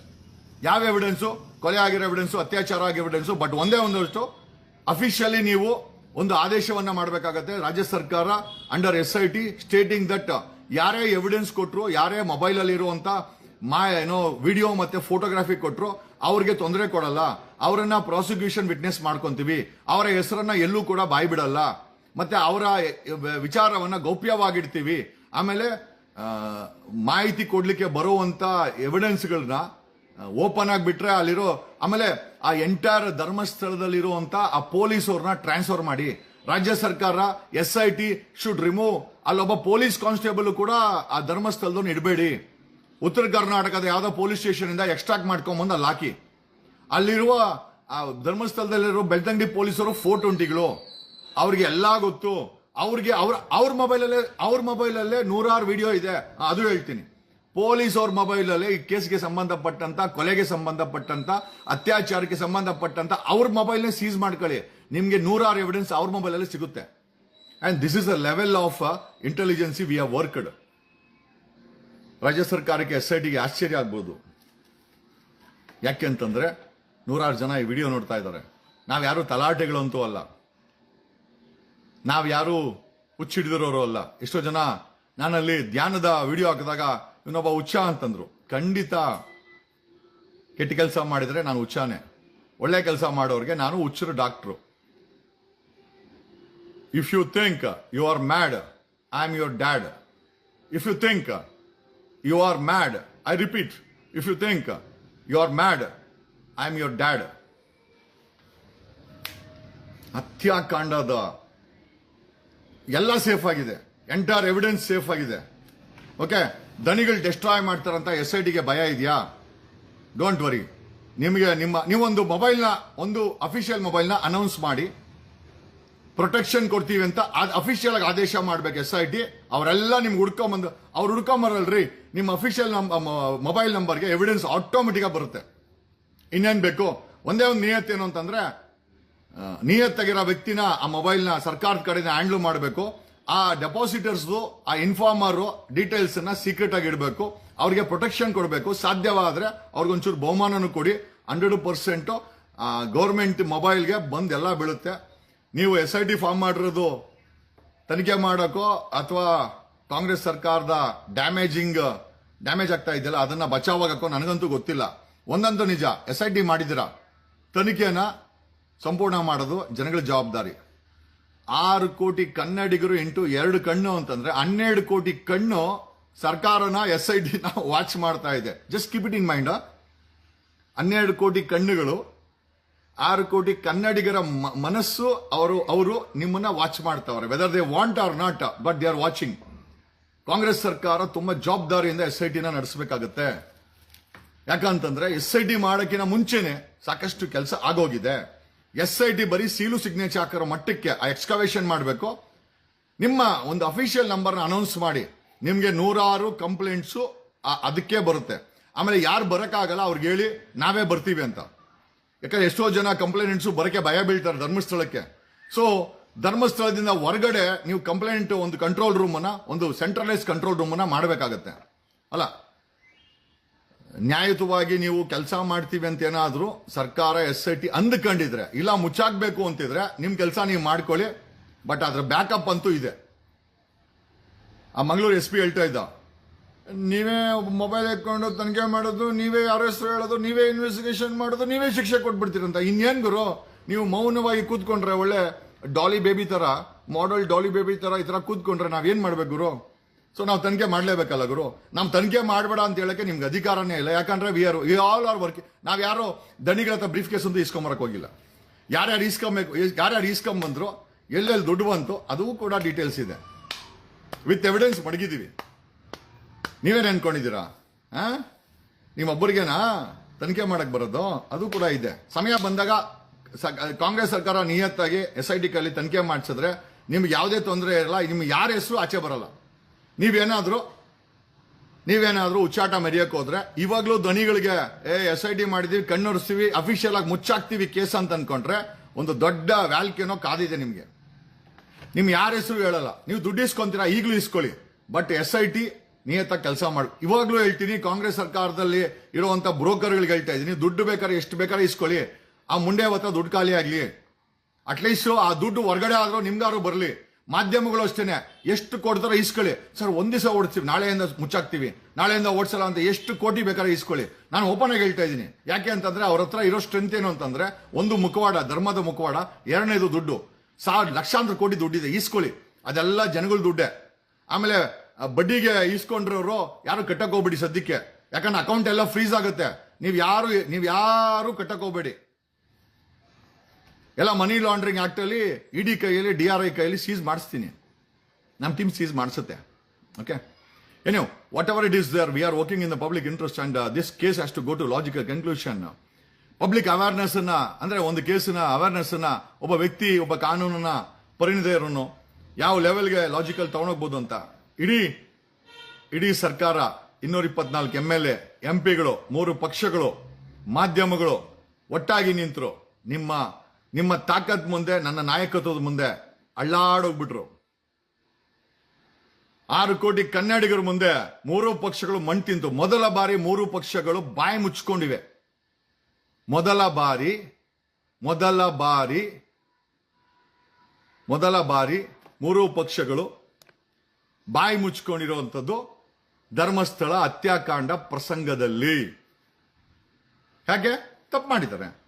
ಯಾವ ಎವಿಡೆನ್ಸು ಕೊಲೆ ಆಗಿರೋ ಎವಿಡೆನ್ಸು ಅತ್ಯಾಚಾರ ಆಗಿರೋ ಎವಿಡೆನ್ಸು ಬಟ್ ಒಂದೇ ಒಂದಷ್ಟು ಅಫಿಷಿಯಲಿ ನೀವು ಒಂದು ಆದೇಶವನ್ನು ಮಾಡಬೇಕಾಗತ್ತೆ. ರಾಜ್ಯ ಸರ್ಕಾರ under S I T stating that ಯಾರೇ ಎವಿಡೆನ್ಸ್ ಕೊಟ್ಟರು ಯಾರೇ ಮೊಬೈಲ್ ಅಲ್ಲಿ ಇರುವಂತ ಮಾ ಏನೋ ವಿಡಿಯೋ ಮತ್ತೆ ಫೋಟೋಗ್ರಫಿ ಕೊಟ್ಟರು ಅವ್ರಿಗೆ ತೊಂದರೆ ಕೊಡಲ್ಲ. ಅವರನ್ನ ಪ್ರಾಸಿಕ್ಯೂಷನ್ ವಿಟ್ನೆಸ್ ಮಾಡ್ಕೊಂತೀವಿ. ಅವರ ಹೆಸರನ್ನ ಎಲ್ಲೂ ಕೂಡ ಬಾಯಿ ಬಿಡಲ್ಲ ಮತ್ತೆ ಅವರ ವಿಚಾರವನ್ನ ಗೌಪ್ಯವಾಗಿಡ್ತೀವಿ. ಆಮೇಲೆ ಮಾಹಿತಿ ಕೊಡ್ಲಿಕ್ಕೆ ಬರುವಂತ ಎವಿಡೆನ್ಸ್ಗಳನ್ನ ಓಪನ್ ಆಗಿ ಬಿಟ್ರೆ ಅಲ್ಲಿರೋ, ಆಮೇಲೆ ಆ ಎಂಟೈರ್ ಧರ್ಮಸ್ಥಳದಲ್ಲಿರುವಂತ ಆ ಪೊಲೀಸ್ ಅವ್ರನ್ನ ಟ್ರಾನ್ಸ್ಫರ್ ಮಾಡಿ. ರಾಜ್ಯ ಸರ್ಕಾರ S I T should remove ಅಲ್ಲೊಬ್ಬ ಪೊಲೀಸ್ ಕಾನ್ಸ್ಟೇಬಲ್ ಕೂಡ ಆ ಧರ್ಮಸ್ಥಳದವ್ರನ್ನ ಇಡಬೇಡಿ. ಉತ್ತರ ಕರ್ನಾಟಕದ ಯಾವುದೋ ಪೊಲೀಸ್ ಸ್ಟೇಷನ್ ಇಂದ ಎಕ್ಸ್ಟ್ರಾಕ್ಟ್ ಮಾಡ್ಕೊಂಬಂದು ಅಲ್ಲಿ ಹಾಕಿ ಅಲ್ಲಿರುವ, ಆ ಧರ್ಮಸ್ಥಳದಲ್ಲಿರೋ ಬೆಳ್ತಂಗಡಿ ಪೊಲೀಸರು ಫೋರ್ ಟ್ವೆಂಟಿಗಳು ಅವ್ರಿಗೆ ಎಲ್ಲ ಗೊತ್ತು. ಅವ್ರಿಗೆ ಅವ್ರ ಅವ್ರ ಮೊಬೈಲಲ್ಲೇ ಅವ್ರ ಮೊಬೈಲಲ್ಲೇ ನೂರಾರು ವಿಡಿಯೋ ಇದೆ. ಅದು ಹೇಳ್ತೀನಿ. ಪೊಲೀಸ್ ಅವ್ರ ಮೊಬೈಲಲ್ಲೇ ಈ ಕೇಸ್ಗೆ ಸಂಬಂಧಪಟ್ಟಂತ, ಕೊಲೆಗೆ ಸಂಬಂಧಪಟ್ಟಂತ, ಅತ್ಯಾಚಾರಕ್ಕೆ ಸಂಬಂಧಪಟ್ಟಂತ ಅವ್ರ ಮೊಬೈಲ್ನೇ ಸೀಸ್ ಮಾಡ್ಕೊಳ್ಳಿ. ನಿಮಗೆ ನೂರಾರು ಎವಿಡೆನ್ಸ್ ಅವ್ರ ಮೊಬೈಲಲ್ಲಿ ಸಿಗುತ್ತೆ. And this is a level of intelligence we are worked ರಾಜ್ಯ ಸರ್ಕಾರಕ್ಕೆ ಎಸ್ ಐ ಟಿಗೆ ಆಶ್ಚರ್ಯ ಆಗ್ಬೋದು. ಯಾಕೆ ಅಂತಂದರೆ ನೂರಾರು ಜನ ಈ ವಿಡಿಯೋ ನೋಡ್ತಾ ಇದ್ದಾರೆ. ನಾವು ಯಾರು ತಲಾಟೆಗಳಂತೂ ಅಲ್ಲ. ನಾವು ಯಾರು ಹುಚ್ಚಿಡಿದಿರೋರು ಅಲ್ಲ. ಎಷ್ಟೋ ಜನ ನಾನಲ್ಲಿ ಧ್ಯಾನದ ವಿಡಿಯೋ ಹಾಕಿದಾಗ ಇನ್ನೊಬ್ಬ ಹುಚ್ಚ ಅಂತಂದ್ರು. ಖಂಡಿತ ಕೆಟ್ಟ ಕೆಲಸ ಮಾಡಿದರೆ ನಾನು ಹುಚ್ಚಾನೆ. ಒಳ್ಳೆ ಕೆಲಸ ಮಾಡೋರಿಗೆ ನಾನು ಹುಚ್ಚರು doctor. If you think you are mad I am your dad if you think you are mad I repeat if you think you are mad I am your dad ಹತ್ಯಾಕಾಂಡದ ಎಲ್ಲ ಸೇಫ್ ಆಗಿದೆ. ಎಂಟೈರ್ ಎವಿಡೆನ್ಸ್ ಸೇಫ್ ಆಗಿದೆ. Okay ದನಿಗಳು destroy ಮಾಡ್ತಾರಂತ S I ಟಿಗೆ ಭಯ ಇದೆಯಾ? Don't worry ನಿಮಗೆ ನಿಮ್ಮ, ನೀವೊಂದು ಮೊಬೈಲ್ನ ಒಂದು ಅಫಿಷಿಯಲ್ ಮೊಬೈಲ್ನ ಅನೌನ್ಸ್ ಮಾಡಿ. ಪ್ರೊಟೆಕ್ಷನ್ ಕೊಡ್ತೀವಿ ಅಂತ ಅಫಿಷಿಯಲ್ ಆಗಿ ಆದೇಶ ಮಾಡ್ಬೇಕು ಎಸ್ ಐ ಟಿ ಅವರೆಲ್ಲ ನಿಮ್ಗೆ ಹುಡ್ಕೊಂಬಂದು, ಅವ್ರು ಹುಡ್ಕೊಂಬರಲ್ರಿ, ನಿಮ್ಮ ಅಫಿಷಿಯಲ್ ಮೊಬೈಲ್ ನಂಬರ್ಗೆ ಎವಿಡೆನ್ಸ್ ಆಟೋಮೆಟಿಕ್ ಆಗಿ ಬರುತ್ತೆ. ಇನ್ನೇನು ಬೇಕು? ಒಂದೇ ಒಂದು ನಿಯತ್ ಏನು ಅಂತಂದ್ರೆ ನಿಯತ್ತಾಗಿರೋ ವ್ಯಕ್ತಿನ ಆ ಮೊಬೈಲ್ನ ಸರ್ಕಾರದ ಕಡೆಯಿಂದ ಹ್ಯಾಂಡ್ಲ್ ಮಾಡಬೇಕು. ಆ ಡೆಪಾಸಿಟರ್ಸ್ ಆ ಇನ್ಫಾರ್ಮರ್ ಡೀಟೇಲ್ಸ್ ಅನ್ನ ಸೀಕ್ರೆಟ್ ಆಗಿ ಇಡಬೇಕು. ಅವ್ರಿಗೆ ಪ್ರೊಟೆಕ್ಷನ್ ಕೊಡಬೇಕು. ಸಾಧ್ಯವಾದ್ರೆ ಅವ್ರಿಗೊಂಚೂರು ಬಹುಮಾನನೂ ಕೊಡಿ. ಹಂಡ್ರೆಡ್ ಪರ್ಸೆಂಟ್ ಗೌರ್ಮೆಂಟ್ ಮೊಬೈಲ್ಗೆ ಬಂದು ಎಲ್ಲ ಬೀಳುತ್ತೆ. ನೀವು ಎಸ್ ಐ ಟಿ ಫಾರ್ಮ್ ಮಾಡಿರೋದು ತನಿಖೆ ಮಾಡೋಕ್ಕೋ ಅಥವಾ ಕಾಂಗ್ರೆಸ್ ಸರ್ಕಾರದ ಡ್ಯಾಮೇಜಿಂಗ್ ಡ್ಯಾಮೇಜ್ ಆಗ್ತಾ ಇದೆಯಲ್ಲ, ಅದನ್ನ ಬಚಾವಾಗಕ್ಕೋ ನನಗಂತೂ ಗೊತ್ತಿಲ್ಲ. ಒಂದಂತೂ ನಿಜ ಎಸ್ ಐ ಟಿ ಮಾಡಿದಿರ ತನಿಖೆನ ಸಂಪೂರ್ಣ ಮಾಡೋದು ಜನಗಳ ಜವಾಬ್ದಾರಿ. ಆರು ಕೋಟಿ ಕನ್ನಡಿಗರು ಇಂಟು ಎರಡು ಕಣ್ಣು ಅಂತಂದ್ರೆ ಹನ್ನೆರಡು ಕೋಟಿ ಕಣ್ಣು ಸರ್ಕಾರನ ಎಸ್ ಐ ಟಿನ ವಾಚ್ ಮಾಡ್ತಾ ಇದೆ. Just keep it in mind ಹನ್ನೆರಡು ಕೋಟಿ ಕಣ್ಣುಗಳು ಆರು ಕೋಟಿ ಕನ್ನಡಿಗರ ಮನಸ್ಸು ಅವರು ಅವರು ನಿಮ್ಮನ್ನ ವಾಚ್ ಮಾಡ್ತಾವ್ರೆ. Whether they want or not but they are watching Congress ಸರ್ಕಾರ ತುಂಬಾ ಜವಾಬ್ದಾರಿಯಿಂದ ಎಸ್ ಐ ಟಿನ ನಡೆಸಬೇಕಾಗತ್ತೆ. ಯಾಕಂತಂದ್ರೆ ಎಸ್ ಐ ಟಿ ಮಾಡೋಕ್ಕಿಂತ ಮುಂಚೆನೆ ಸಾಕಷ್ಟು ಕೆಲಸ ಆಗೋಗಿದೆ. ಎಸ್ ಐ ಟಿ ಬರೀ ಸೀಲು ಸಿಗ್ನೇಚರ್ ಹಾಕಿರೋ ಮಟ್ಟಕ್ಕೆ ಆ ಎಕ್ಸ್ಕವೇಷನ್ ಮಾಡಬೇಕು. ನಿಮ್ಮ ಒಂದು ಅಫಿಷಿಯಲ್ ನಂಬರ್ನ ಅನೌನ್ಸ್ ಮಾಡಿ. ನಿಮಗೆ ನೂರಾರು ಕಂಪ್ಲೇಂಟ್ಸು ಅದಕ್ಕೆ ಬರುತ್ತೆ. ಆಮೇಲೆ ಯಾರು ಬರೋಕ್ಕಾಗಲ್ಲ, ಅವ್ರಿಗೆ ಹೇಳಿ, ನಾವೇ ಬರ್ತೀವಿ ಅಂತ. ಯಾಕಂದ್ರೆ ಎಷ್ಟೋ ಜನ ಕಂಪ್ಲೇಂಟ್ಸು ಬರೋಕ್ಕೆ ಭಯ ಬೀಳ್ತಾರೆ ಧರ್ಮಸ್ಥಳಕ್ಕೆ. ಸೊ ಧರ್ಮಸ್ಥಳದಿಂದ ಹೊರಗಡೆ ನೀವು ಕಂಪ್ಲೇಂಟ್ ಒಂದು ಕಂಟ್ರೋಲ್ ರೂಮನ್ನು ಒಂದು ಸೆಂಟ್ರಲೈಸ್ ಕಂಟ್ರೋಲ್ ರೂಮನ್ನು ಮಾಡಬೇಕಾಗತ್ತೆ. ಅಲ್ಲ? ನ್ಯಾಯಯುತವಾಗಿ ನೀವು ಕೆಲಸ ಮಾಡ್ತೀವಿ ಅಂತ ಏನಾದರೂ ಸರ್ಕಾರ ಎಸ್ ಐ ಟಿ ಅಂದ್ಕೊಂಡಿದ್ರೆ, ಇಲ್ಲ ಮುಚ್ಚಾಕಬೇಕು ಅಂತಿದ್ರೆ ನಿಮ್ಮ ಕೆಲಸ ನೀವು ಮಾಡ್ಕೊಳ್ಳಿ ಬಟ್ ಅದರ ಬ್ಯಾಕಪ್ ಅಂತೂ ಇದೆ. ಆ ಮಂಗಳೂರು ಎಸ್ ಪಿ ಹೇಳ್ತಾ ಇದ್ದ ನೀವೇ ಮೊಬೈಲ್ ಹಾಕೊಂಡು ತನಿಖೆ ಮಾಡೋದು, ನೀವೇ ಯಾರ ಹೆಸರು ಹೇಳೋದು, ನೀವೇ ಇನ್ವೆಸ್ಟಿಗೇಷನ್ ಮಾಡೋದು, ನೀವೇ ಶಿಕ್ಷೆ ಕೊಟ್ಬಿಡ್ತೀರಂತ. ಇನ್ನೇನ್ ಗುರು? ನೀವು ಮೌನವಾಗಿ ಕೂತ್ಕೊಂಡ್ರೆ ಒಳ್ಳೆ ಡಾಲಿ ಬೇಬಿ ತರ ಮಾಡಲ್ ಡಾಲಿ ಬೇಬಿ ತರ ಈ ತರ ಕೂತ್ಕೊಂಡ್ರೆ ನಾವೇನ್ ಮಾಡ್ಬೇಕು ಗುರು? ಸೊ ನಾವು ತನಿಖೆ ಮಾಡ್ಲೇಬೇಕಲ್ಲ ಗುರು? ನಮ್ ತನಿಖೆ ಮಾಡಬೇಡ ಅಂತ ಹೇಳಕ್ಕೆ ನಿಮ್ಗೆ ಅಧಿಕಾರನೇ ಇಲ್ಲ. ಯಾಕಂದ್ರೆ we are we all are work ನಾವು ಯಾರೋ ದಣಿಗಳ ಹತ್ರ ಬ್ರೀಫ್ ಕೇಸ್ ಅಂತ ಇಸ್ಕೊಂಬರಕ್ ಹೋಗಿಲ್ಲ. ಯಾರ್ಯಾರು ಇಸ್ಕೊಂಬೇಕು, ಯಾರ್ಯಾರು ಇಸ್ಕೊಂಬಂದ್ರು ಎಲ್ಲೆಲ್ಲಿ ದುಡ್ಡು ಬಂತು, ಅದು ಕೂಡ ಡೀಟೇಲ್ಸ್ ಇದೆ. ವಿತ್ ಎವಿಡೆನ್ಸ್ ಮಡಗಿದ್ದೀವಿ. ನೀವೇನು ಅನ್ಕೊಂಡಿದ್ದೀರಾ? ಹಾಂ ನಿಮ್ಮೊಬ್ಬರಿಗೇನಾ? ತನಿಖೆ ಮಾಡಕ್ಕೆ ಬರೋದು? ಅದು ಕೂಡ ಇದೆ. ಸಮಯ ಬಂದಾಗ ಕಾಂಗ್ರೆಸ್ ಸರ್ಕಾರ ನಿಯತ್ತಾಗಿ ಎಸ್ ಐ ಟಿ ಕಲ್ಲಿ ತನಿಖೆ ಮಾಡಿಸಿದ್ರೆ ನಿಮ್ಗೆ ಯಾವುದೇ ತೊಂದರೆ ಇರಲ್ಲ, ನಿಮ್ಗೆ ಯಾರ ಹೆಸರು ಆಚೆ ಬರಲ್ಲ. ನೀವೇನಾದರೂ ನೀವೇನಾದರೂ ಉಚ್ಚಾಟ ಮೆರೆಯಕ್ಕೆ ಹೋದ್ರೆ ಇವಾಗಲೂ ದಣಿಗಳಿಗೆ, ಏ ಎಸ್ ಐ ಟಿ ಮಾಡಿದೀವಿ, ಕಣ್ಣೊರೆಸ್ತೀವಿ ಅಫಿಷಿಯಲ್ ಆಗಿ ಮುಚ್ಚಾಕ್ತೀವಿ ಕೇಸ್ ಅಂತ ಅನ್ಕೊಂಡ್ರೆ ಒಂದು ದೊಡ್ಡ ವ್ಯಾಲ್ಕೇನೋ ಕಾದಿದೆ ನಿಮ್ಗೆ. ನಿಮ್ ಯಾರ ಹೆಸರು ಹೇಳಲ್ಲ. ನೀವು ದುಡ್ಡು ಇಸ್ಕೊಂತೀರಾ, ಈಗಲೂ ಇಸ್ಕೊಳ್ಳಿ. ಬಟ್ ಎಸ್ ಐ ಟಿ ನಿಯತ್ತಾಗಿ ಕೆಲಸ ಮಾಡಿ. ಇವಾಗ್ಲೂ ಹೇಳ್ತೀನಿ, ಕಾಂಗ್ರೆಸ್ ಸರ್ಕಾರದಲ್ಲಿ ಇರುವಂತ ಬ್ರೋಕರ್ಗಳಿಗೆ ಹೇಳ್ತಾ ಇದ್ದೀನಿ, ದುಡ್ಡು ಬೇಕಾದ್ರೆ ಎಷ್ಟು ಬೇಕಾದ್ರೆ ಇಸ್ಕೊಳ್ಳಿ. ಆ ಮುಂಡೆ ಹೊತ್ತ ದುಡ್ಡು ಖಾಲಿ ಆಗಲಿ. ಅಟ್ಲೀಸ್ಟ್ ಆ ದುಡ್ಡು ಹೊರಗಡೆ ಆದ್ರೂ ನಿಮ್ಗಾರು ಬರಲಿ. ಮಾಧ್ಯಮಗಳು ಅಷ್ಟೇನೆ. ಎಷ್ಟು ಕೊಡ್ತಾರೋ ಇಸ್ಕೊಳ್ಳಿ. ಸರ್ ಒಂದ್ ದಿವಸ ಓಡಿಸ್ತೀವಿ. ನಾಳೆಯಿಂದ ಮುಚ್ಚಾಕ್ತೀವಿ. ನಾಳೆಯಿಂದ ಓಡಿಸಲ್ಲ ಅಂತ ಎಷ್ಟು ಕೋಟಿ ಬೇಕಾದ್ರೆ ಇಸ್ಕೊಳ್ಳಿ. ನಾನು ಓಪನ್ ಆಗಿ ಹೇಳ್ತಾ ಇದ್ದೀನಿ. ಯಾಕೆ ಅಂತಂದ್ರೆ ಅವ್ರ ಹತ್ರ ಇರೋ ಸ್ಟ್ರೆಂತ್ ಏನು ಅಂತಂದ್ರೆ ಒಂದು ಮುಖವಾಡ, ಧರ್ಮದ ಮುಖವಾಡ, ಎರಡನೇದು ದುಡ್ಡು. ಸಾವಿರ ಲಕ್ಷಾಂತರ ಕೋಟಿ ದುಡ್ಡಿದೆ. ಇಸ್ಕೊಳ್ಳಿ. ಅದೆಲ್ಲ ಜನಗಳ ದುಡ್ಡೆ. ಆಮೇಲೆ ಬಡ್ಡಿಗೆ ಈಸ್ಕೊಂಡ್ರವ್ರು ಯಾರು ಕಟ್ಟಕ್ ಹೋಗ್ಬೇಡಿ ಸದ್ಯಕ್ಕೆ. ಯಾಕಂದ್ರೆ ಅಕೌಂಟ್ ಎಲ್ಲ ಫ್ರೀಸ್ ಆಗುತ್ತೆ. ನೀವು ಯಾರು ನೀವು ಯಾರು ಕಟ್ಟಕ್ ಹೋಗ್ಬೇಡಿ. ಎಲ್ಲ ಮನಿ ಲಾಂಡ್ರಿಂಗ್ ಆಕ್ಟ್ ಅಲ್ಲಿ ಇಡಿ ಕೈಯಲ್ಲಿ ಡಿ ಆರ್ ಐ ಕೈಯಲ್ಲಿ ಸೀಸ್ ಮಾಡಿಸ್ತೀನಿ. ನಮ್ಮ ಟೀಮ್ ಸೀಸ್ ಮಾಡಿಸುತ್ತೆ. ಓಕೆ ಏನೋ whatever it is there we are working in the public interest and this case has to go to logical conclusion public awareness ಅನ್ನ ಅಂದ್ರೆ ಒಂದು ಕೇಸಿನ ಅವೇರ್ನೆಸ್ ಅನ್ನ ಒಬ್ಬ ವ್ಯಕ್ತಿ, ಒಬ್ಬ ಕಾನೂನನ್ನ ಪರಿಣಿತರನ್ನು ಯಾವ ಲೆವೆಲ್ಗೆ ಲಾಜಿಕಲ್ ತಗೊಂಡೋಗ್ಬೋದು ಅಂತ. ಇಡೀ ಇಡೀ ಸರ್ಕಾರ, ಇನ್ನೂರ ಇಪ್ಪತ್ನಾಲ್ಕು ಎಂ ಎಲ್ ಎ, ಎಂ ಪಿಗಳು, ಮೂರು ಪಕ್ಷಗಳು, ಮಾಧ್ಯಮಗಳು ಒಟ್ಟಾಗಿ ನಿಂತರು. ನಿಮ್ಮ ನಿಮ್ಮ ತಾಕತ್ ಮುಂದೆ, ನನ್ನ ನಾಯಕತ್ವದ ಮುಂದೆ ಅಳ್ಳಾಡೋಗ್ಬಿಟ್ರು. ಆರು ಕೋಟಿ ಕನ್ನಡಿಗರ ಮುಂದೆ ಮೂರು ಪಕ್ಷಗಳು ಮಣ್ ತಿಂತು ಮೊದಲ ಬಾರಿ ಮೂರು ಪಕ್ಷಗಳು ಬಾಯಿ ಮುಚ್ಚಿಕೊಂಡಿವೆ. ಮೊದಲ ಬಾರಿ ಮೊದಲ ಬಾರಿ ಮೊದಲ ಬಾರಿ ಮೂರು ಪಕ್ಷಗಳು ಬಾಯಿ ಮುಚ್ಕೊಂಡಿರುವಂಥದ್ದು ಧರ್ಮಸ್ಥಳ ಹತ್ಯಾಕಾಂಡ ಪ್ರಸಂಗದಲ್ಲಿ. ಯಾಕೆ? ತಪ್ಪು ಮಾಡಿದ್ದಾರೆ.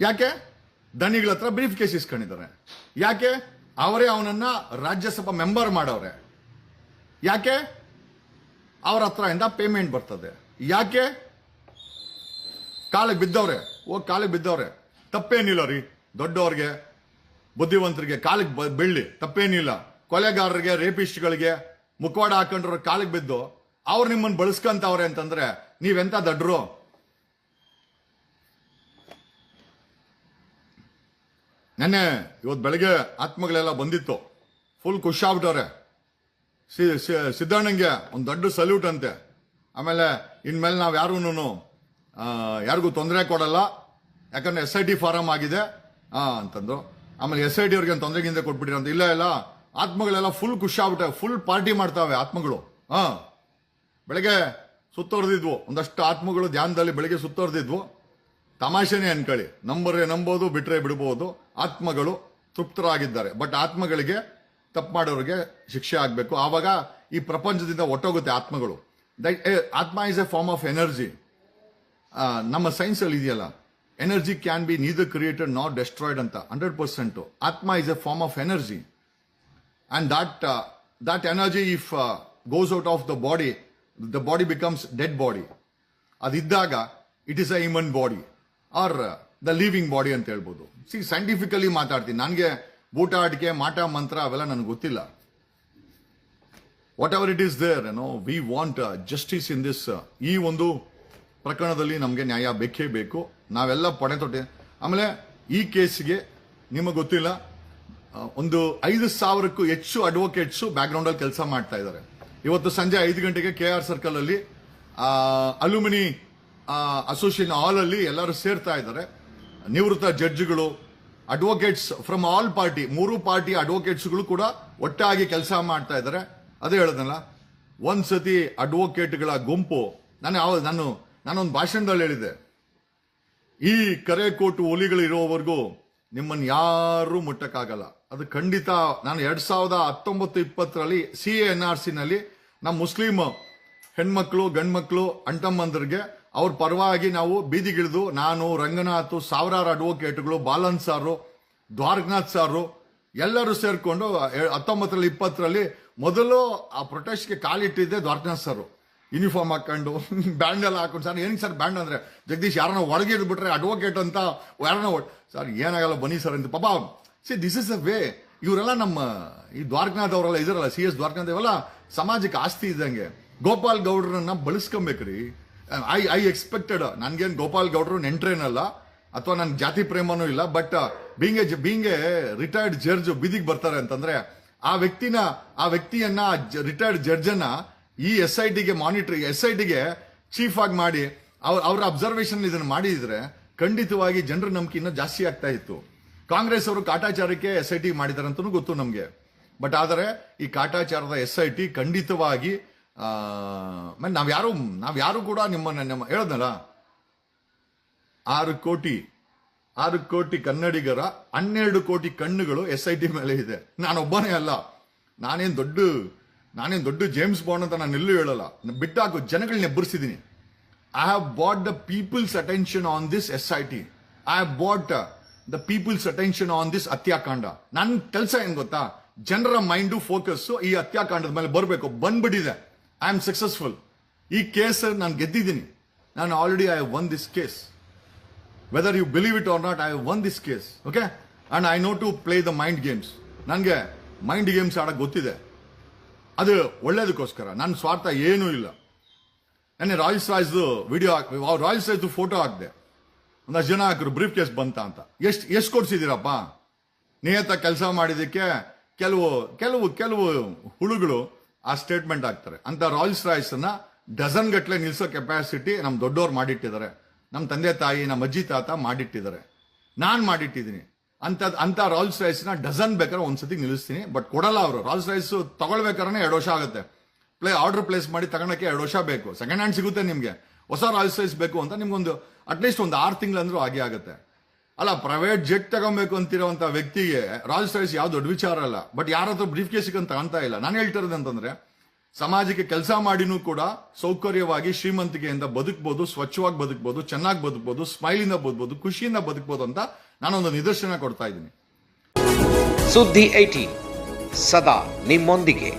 ಯಾಕೆ? ದಣಿಗಳ ಹತ್ರ ಬ್ರೀಫ್ ಕೇಸ್ ಇಸ್ಕೊಂಡಿದ್ದಾರೆ. ಯಾಕೆ? ಅವರೇ ಅವನನ್ನ ರಾಜ್ಯಸಭಾ ಮೆಂಬರ್ ಮಾಡವ್ರೆ ಯಾಕೆ? ಅವ್ರ ಹತ್ರ ಇಂದ ಪೇಮೆಂಟ್ ಬರ್ತದೆ. ಯಾಕೆ? ಕಾಲಿಗೆ ಬಿದ್ದವ್ರೆ. ಓ, ಕಾಲಿಗೆ ಬಿದ್ದವ್ರೆ. ತಪ್ಪೇನಿಲ್ಲ ರೀ. ದೊಡ್ಡವ್ರಿಗೆ, ಬುದ್ಧಿವಂತರಿಗೆ ಕಾಲಿಗೆ ಬೆಳ್ಳಿ ತಪ್ಪೇನಿಲ್ಲ. ಕೊಲೆಗಾರರಿಗೆ, ರೇಪಿಸ್ಟ್ಗಳಿಗೆ ಮುಖವಾಡ ಹಾಕೊಂಡ್ರ, ಕಾಲಿಗೆ ಬಿದ್ದು ಅವ್ರು ನಿಮ್ಮನ್ನು ಬಳಸ್ಕೊಂತವ್ರೆ ಅಂತಂದ್ರೆ ನೀವೆಂತ ದಡ್ರು? ನೆನ್ನೆ ಇವತ್ತು ಬೆಳಗ್ಗೆ ಆತ್ಮಗಳೆಲ್ಲ ಬಂದಿತ್ತು. ಫುಲ್ ಖುಷಿ ಆಗ್ಬಿಟ್ಟವ್ರೆ. ಸಿ- ಸಿದ್ದಣ್ಣಂಗೆ ಒಂದು ದೊಡ್ಡ ಸಲ್ಯೂಟ್ ಅಂತೆ. ಆಮೇಲೆ ಇನ್ಮೇಲೆ ನಾವು ಯಾರೂ ಯಾರಿಗೂ ತೊಂದರೆ ಕೊಡಲ್ಲ. ಯಾಕಂದ್ರೆ ಎಸ್ ಐ ಟಿ ಫಾರಂ ಆಗಿದೆ. ಆ, ಅಂತಂದ್ರು. ಆಮೇಲೆ ಎಸ್ ಐ ಟಿ ಅವ್ರಿಗೆ ತೊಂದರೆಗಿಂದ ಕೊಟ್ಬಿಟ್ಟಿರಂತ ಇಲ್ಲ ಇಲ್ಲ. ಆತ್ಮಗಳೆಲ್ಲ ಫುಲ್ ಖುಷಿಯಾಗ್ಬಿಟ್ಟೆ ಫುಲ್ ಪಾರ್ಟಿ ಮಾಡ್ತಾವೆ ಆತ್ಮಗಳು. ಹಾ. ಬೆಳಗ್ಗೆ ಸುತ್ತೋರ್ದಿದ್ವು. ಒಂದಷ್ಟು ಆತ್ಮಗಳು ಧ್ಯಾನದಲ್ಲಿ ಬೆಳಗ್ಗೆ ಸುತ್ತೋರ್ದಿದ್ವು. ತಮಾಷೆನೇ ಅನ್ಕೊಳ್ಳಿ. ನಂಬರೇ ನಂಬೋದು, ಬಿಟ್ರೆ ಬಿಡ್ಬೋದು. ಆತ್ಮಗಳು ತೃಪ್ತರಾಗಿದ್ದಾರೆ. ಬಟ್ ಆತ್ಮಗಳಿಗೆ, ತಪ್ಪು ಮಾಡೋರಿಗೆ ಶಿಕ್ಷೆ ಆಗಬೇಕು. ಆವಾಗ ಈ ಪ್ರಪಂಚದಿಂದ ಒಟ್ಟೋಗುತ್ತೆ ಆತ್ಮಗಳು. ದಟ್ ಆತ್ಮ is a form of energy ನಮ್ಮ ಸೈನ್ಸಲ್ಲಿ ಇದೆಯಲ್ಲ energy can be neither created not destroyed ಅಂತ ಹಂಡ್ರೆಡ್ ಪರ್ಸೆಂಟು ಆತ್ಮ is a form of energy and that uh, that energy if uh, goes out of the body the body becomes dead body. ಅದಿದ್ದಾಗ it is a human body or the living body ಅಂತ ಹೇಳ್ಬೋದು. C scientifically ಮಾತಾಡ್ತೀನಿ. ನನಗೆ ಊಟ ಆಟಿಕೆ ಮಾಟ ಮಂತ್ರ ಅವೆಲ್ಲ ನನಗೆ ಗೊತ್ತಿಲ್ಲ. Whatever it is there no we want justice in this ಈ ಒಂದು ಪ್ರಕರಣದಲ್ಲಿ ನಮಗೆ ನ್ಯಾಯ ಬೇಕೇ ಬೇಕು. ನಾವೆಲ್ಲ ಪಡೆ ತೊಟ್ಟೆ ಆಮೇಲೆ ಈ ಕೇಸ್ಗೆ ನಿಮಗೆ ಗೊತ್ತಿಲ್ಲ. ಒಂದು ಐದು ಸಾವಿರಕ್ಕೂ ಹೆಚ್ಚು ಅಡ್ವೊಕೇಟ್ಸು ಬ್ಯಾಕ್ಗ್ರೌಂಡ್ ಅಲ್ಲಿ ಕೆಲಸ ಮಾಡ್ತಾ ಇದ್ದಾರೆ. ಇವತ್ತು ಸಂಜೆ ಐದು ಗಂಟೆಗೆ ಕೆ ಆರ್ ಸರ್ಕಲ್ ಅಲ್ಲಿ ಅಲ್ಯೂಮಿನಿ ಅಸೋಸಿಯೇಷನ್ ಹಾಲ್ ಅಲ್ಲಿ ಎಲ್ಲರೂ ಸೇರ್ತಾ ಇದ್ದಾರೆ. ನಿವೃತ್ತ ಜಡ್ಜ್ಗಳು ಅಡ್ವೊಕೇಟ್ಸ್ ಫ್ರಮ್ ಆಲ್ ಪಾರ್ಟಿ ಮೂರು ಪಾರ್ಟಿ ಅಡ್ವೊಕೇಟ್ಸ್ಗಳು ಕೂಡ ಒಟ್ಟಾಗಿ ಕೆಲಸ ಮಾಡ್ತಾ ಇದ್ದಾರೆ. ಅದೇ ಹೇಳದಲ್ಲ ಒಂದ್ಸತಿ ಅಡ್ವೊಕೇಟ್ಗಳ ಗುಂಪು, ನಾನು ಯಾವ, ನಾನು, ನಾನೊಂದು ಭಾಷಣದಲ್ಲಿ ಹೇಳಿದೆ ಈ ಕರೆ ಕೋಟು ಹುಲಿಗಳು ಇರೋವರೆಗೂ ನಿಮ್ಮನ್ನು ಯಾರೂ ಮುಟ್ಟಕ್ಕಾಗಲ್ಲ. ಅದು ಖಂಡಿತ ನಾನು ಎರಡು ಸಾವಿರದ ಹತ್ತೊಂಬತ್ತು ಇಪ್ಪತ್ತರಲ್ಲಿ ಸಿ ಎನ್ ಆರ್ ಸಿನಲ್ಲಿ ನಮ್ಮ ಮುಸ್ಲಿಂ ಹೆಣ್ಮಕ್ಳು, ಗಂಡ್ಮಕ್ಳು, ಅಂಟಮ್ಮಂದ್ರಿಗೆ ಅವ್ರ ಪರವಾಗಿ ನಾವು ಬೀದಿಗಿಳಿದು ನಾನು, ರಂಗನಾಥ್, ಸಾವಿರಾರು ಅಡ್ವೊಕೇಟ್ಗಳು ಬಾಲನ್ ಸಾರು, ದ್ವಾರಕನಾಥ್ ಸಾರು ಎಲ್ಲರೂ ಸೇರಿಕೊಂಡು ಹತ್ತೊಂಬತ್ತರಲ್ಲಿ ಇಪ್ಪತ್ತರಲ್ಲಿ ಮೊದಲು ಆ ಪ್ರೊಟೆಸ್ಟ್ಗೆ ಕಾಲಿಟ್ಟಿದ್ದೆ ದ್ವಾರಕನಾಥ್ ಸರ್. ಯೂನಿಫಾರ್ಮ್ ಹಾಕೊಂಡು, ಬ್ಯಾಂಡ್ ಎಲ್ಲ ಹಾಕೊಂಡು, ಸರ್, ಏನಕ್ಕೆ ಸರ್ ಬ್ಯಾಂಡ್ ಅಂದರೆ ಜಗದೀಶ್ ಯಾರನ್ನ ಇದ್ಬಿಟ್ರೆ ಅಡ್ವೊಕೇಟ್ ಅಂತ ಯಾರನ್ನ ಸರ್, ಏನಾಗಲ್ಲ ಬನ್ನಿ ಸರ್ ಅಂತ ಪಾಪ see this is a way ಇವರೆಲ್ಲ ನಮ್ಮ ಈ ದ್ವಾರಕನಾಥ್ ಅವರೆಲ್ಲ ಇದಾರಲ್ಲ, ಸಿ ಎಸ್ ದ್ವಾರಕನಾಥ್ ಸಮಾಜಕ್ಕೆ ಆಸ್ತಿ ಇದ್ದಂಗೆ. ಗೋಪಾಲ್ ಗೌಡ್ರನ್ನ ಬಳಸ್ಕೊಬೇಕ್ರಿ. ಐ ಐ ಎಕ್ಸ್ಪೆಕ್ಟೆಡ್ ನನಗೇನು ಗೋಪಾಲ್ ಗೌಡ್ರು ನೆಂಟ್ರೇನಲ್ಲ ಅಥವಾ ನನ್ನ ಜಾತಿ ಪ್ರೇಮನೂ ಇಲ್ಲ ಬಟ್ ಬೀಂಗ್ ಬೀಂಗೆ ರಿಟೈರ್ಡ್ ಜಡ್ಜ್ ಬೀದಿಗೆ ಬರ್ತಾರೆ ಅಂತಂದ್ರೆ, ಆ ವ್ಯಕ್ತಿನ, ಆ ವ್ಯಕ್ತಿಯನ್ನ ರಿಟೈರ್ಡ್ ಜಡ್ಜನ್ನ ಈ ಎಸ್ ಐ ಟಿಗೆ ಮಾನಿಟರ್ ಎಸ್ ಐ ಟಿಗೆ ಚೀಫ್ ಆಗಿ ಮಾಡಿ, ಅವ್ರ ಅವ್ರ ಅಬ್ಸರ್ವೇಷನ್ ಇದನ್ನು ಮಾಡಿದ್ರೆ ಖಂಡಿತವಾಗಿ ಜನರ ನಂಬಿಕೆ ಇನ್ನೂ ಜಾಸ್ತಿ ಆಗ್ತಾ ಇತ್ತು. ಕಾಂಗ್ರೆಸ್ ಅವರು ಕಾಟಾಚಾರಕ್ಕೆ ಎಸ್ ಐ ಟಿ ಮಾಡಿದ್ದಾರೆ ಅಂತಲೂ ಗೊತ್ತು ನಮಗೆ. ಬಟ್ ಆದರೆ ಈ ಕಾಟಾಚಾರದ ಎಸ್ ಐ ಟಿ ಖಂಡಿತವಾಗಿ ನಾವು ಯಾರು ನಾವ್ಯಾರು ನಾವ್ಯಾರು ಕೂಡ ನಿಮ್ಮನ್ನ, ನಮ್ಮ ಹೇಳದ್ನಲ್ಲ ಆರು ಕೋಟಿ ಆರು ಕೋಟಿ ಕನ್ನಡಿಗರ ಹನ್ನೆರಡು ಕೋಟಿ ಕಣ್ಣುಗಳು ಎಸ್ ಐ ಟಿ ಮೇಲೆ ಇದೆ. ನಾನೊಬ್ಬನೇ ಅಲ್ಲ. ನಾನೇನು ದೊಡ್ಡ ನಾನೇನು ದೊಡ್ಡ ಜೇಮ್ಸ್ ಬಾಂಡ್ ಅಂತ ನಾನು ಎಲ್ಲೂ ಹೇಳಲ್ಲ. ಬಿಟ್ಟಾಕು ಜನಗಳನ್ನ ಎಬ್ಬರಿಸಿದ್ದೀನಿ I have bought the people's attention on this S I T I have bought the people's attention on this ಹತ್ಯಾಕಾಂಡ ನನ್ನ ಕೆಲಸ ಏನ್ ಗೊತ್ತಾ? ಜನರ ಮೈಂಡು ಫೋಕಸ್ ಈ ಹತ್ಯಾಕಾಂಡದ ಮೇಲೆ ಬರಬೇಕು. ಬಂದ್ಬಿಟ್ಟಿದೆ. ಐ ಆಮ್ ಸಕ್ಸಸ್ಫುಲ್ ಈ ಕೇಸ್ ನಾನು ಗೆದ್ದಿದ್ದೀನಿ. ನಾನು already I won this case whether you believe it or not I won this case okay and I know to play the mind games ನನಗೆ ಮೈಂಡ್ ಗೇಮ್ಸ್ ಆಡೋಕೆ ಗೊತ್ತಿದೆ. ಅದು ಒಳ್ಳೇದಕ್ಕೋಸ್ಕರ. ನನ್ನ ಸ್ವಾರ್ಥ ಏನೂ ಇಲ್ಲ. ನಾನು ರಾಯಲ್ಸ್ ರಾಯ್ಸ್ದು ವಿಡಿಯೋ ಹಾಕಿ ರಾಯಲ್ಸ್ ರಾಯ್ಸ್ದು ಫೋಟೋ ಹಾಕಿದೆ. ಒಂದಷ್ಟು ಜನ ಹಾಕಿದ್ರು ಬ್ರೀಫ್ ಕೇಸ್ ಬಂತ ಅಂತ. ಎಷ್ಟು ಎಷ್ಟು ಕೊಡ್ಸಿದ್ದೀರಪ್ಪ ನಿಯತ ಕೆಲಸ ಮಾಡಿದ್ದಕ್ಕೆ ಕೆಲವು ಕೆಲವು ಕೆಲವು ಹುಳುಗಳು ಆ ಸ್ಟೇಟ್ಮೆಂಟ್ ಹಾಕ್ತಾರೆ. ಅಂತ ರಾಯಲ್ಸ್ ರಾಯ್ಸನ್ನ ಡಜನ್ ಗಟ್ಟಲೆ ನಿಲ್ಸೋ ಕೆಪಾಸಿಟಿ ನಮ್ಮ ದೊಡ್ಡವ್ರು ಮಾಡಿಟ್ಟಿದ್ದಾರೆ. ನಮ್ಮ ತಂದೆ ತಾಯಿ ನಮ್ಮ ಅಜ್ಜಿ ತಾತ ಮಾಡಿಟ್ಟಿದ್ದಾರೆ. ನಾನು ಮಾಡಿಟ್ಟಿದ್ದೀನಿ. ಅಂಥದ್ದು ಅಂಥ ರಾಯಲ್ಸ್ ರೈಸ್ನ ಡಜನ್ ಬೇಕಾದ್ರೆ ಒಂದ್ಸತಿ ನಿಲ್ಲಿಸ್ತೀನಿ. ಬಟ್ ಕೊಡಲ್ಲ ಅವರು. ರಾಯಲ್ಸ್ ರೈಸ್ ತಗೊಳ್ಬೇಕಾರೆ ಎರಡು ವರ್ಷ ಆಗುತ್ತೆ. ಪ್ಲೇ ಆರ್ಡರ್ ಪ್ಲೇಸ್ ಮಾಡಿ ತಗೊಳಕ್ಕೆ ಎರಡು ವರ್ಷ ಬೇಕು. ಸೆಕೆಂಡ್ ಹ್ಯಾಂಡ್ ಸಿಗುತ್ತೆ ನಿಮಗೆ. ಹೊಸ ರಾಯಲ್ಸ್ ರೈಸ್ ಬೇಕು ಅಂತ ನಿಮ್ಗೊಂದು ಅಟ್ಲೀಸ್ಟ್ ಒಂದು ಆರು ತಿಂಗಳಂದ್ರೂ ಹಾಗೆ ಆಗುತ್ತೆ. ಅಲ್ಲ ಪ್ರೈವೇಟ್ ಜೆಟ್ ತಗೊಬೇಕು ಅಂತಿರೋಂಥ ವ್ಯಕ್ತಿಗೆ ರಾಜ್ ಸರ್ವಿಸ್ ಯಾವ ದೊಡ್ಡ ವಿಚಾರ ಅಲ್ಲ. ಬಟ್ ಯಾರ ಹತ್ರ ಬ್ರೀಫ್ ಕೇಸಿಗೆ ಅಂತ ಕಾಣ್ತಾ ಇಲ್ಲ. ನಾನು ಹೇಳ್ತಿರೋದು ಅಂತಂದ್ರೆ ಸಮಾಜಕ್ಕೆ ಕೆಲಸ ಮಾಡಿನೂ ಕೂಡ ಸೌಕರ್ಯವಾಗಿ ಶ್ರೀಮಂತಿಕೆಯಿಂದ ಬದುಕ್ಬೋದು, ಸ್ವಚ್ಛವಾಗಿ ಬದುಕ್ಬೋದು, ಚೆನ್ನಾಗಿ ಬದುಕ್ಬೋದು, ಸ್ಮೈಲಿಂದ ಬದುಕ್ಬೋದು ಖುಷಿಯಿಂದ ಬದುಕ್ಬೋದು ಅಂತ ನಾನೊಂದು ನಿದರ್ಶನ ಕೊಡ್ತಾ ಇದ್ದೀನಿ. ಸುದ್ದಿ ಐಟಿ ಸದಾ ನಿಮ್ಮೊಂದಿಗೆ.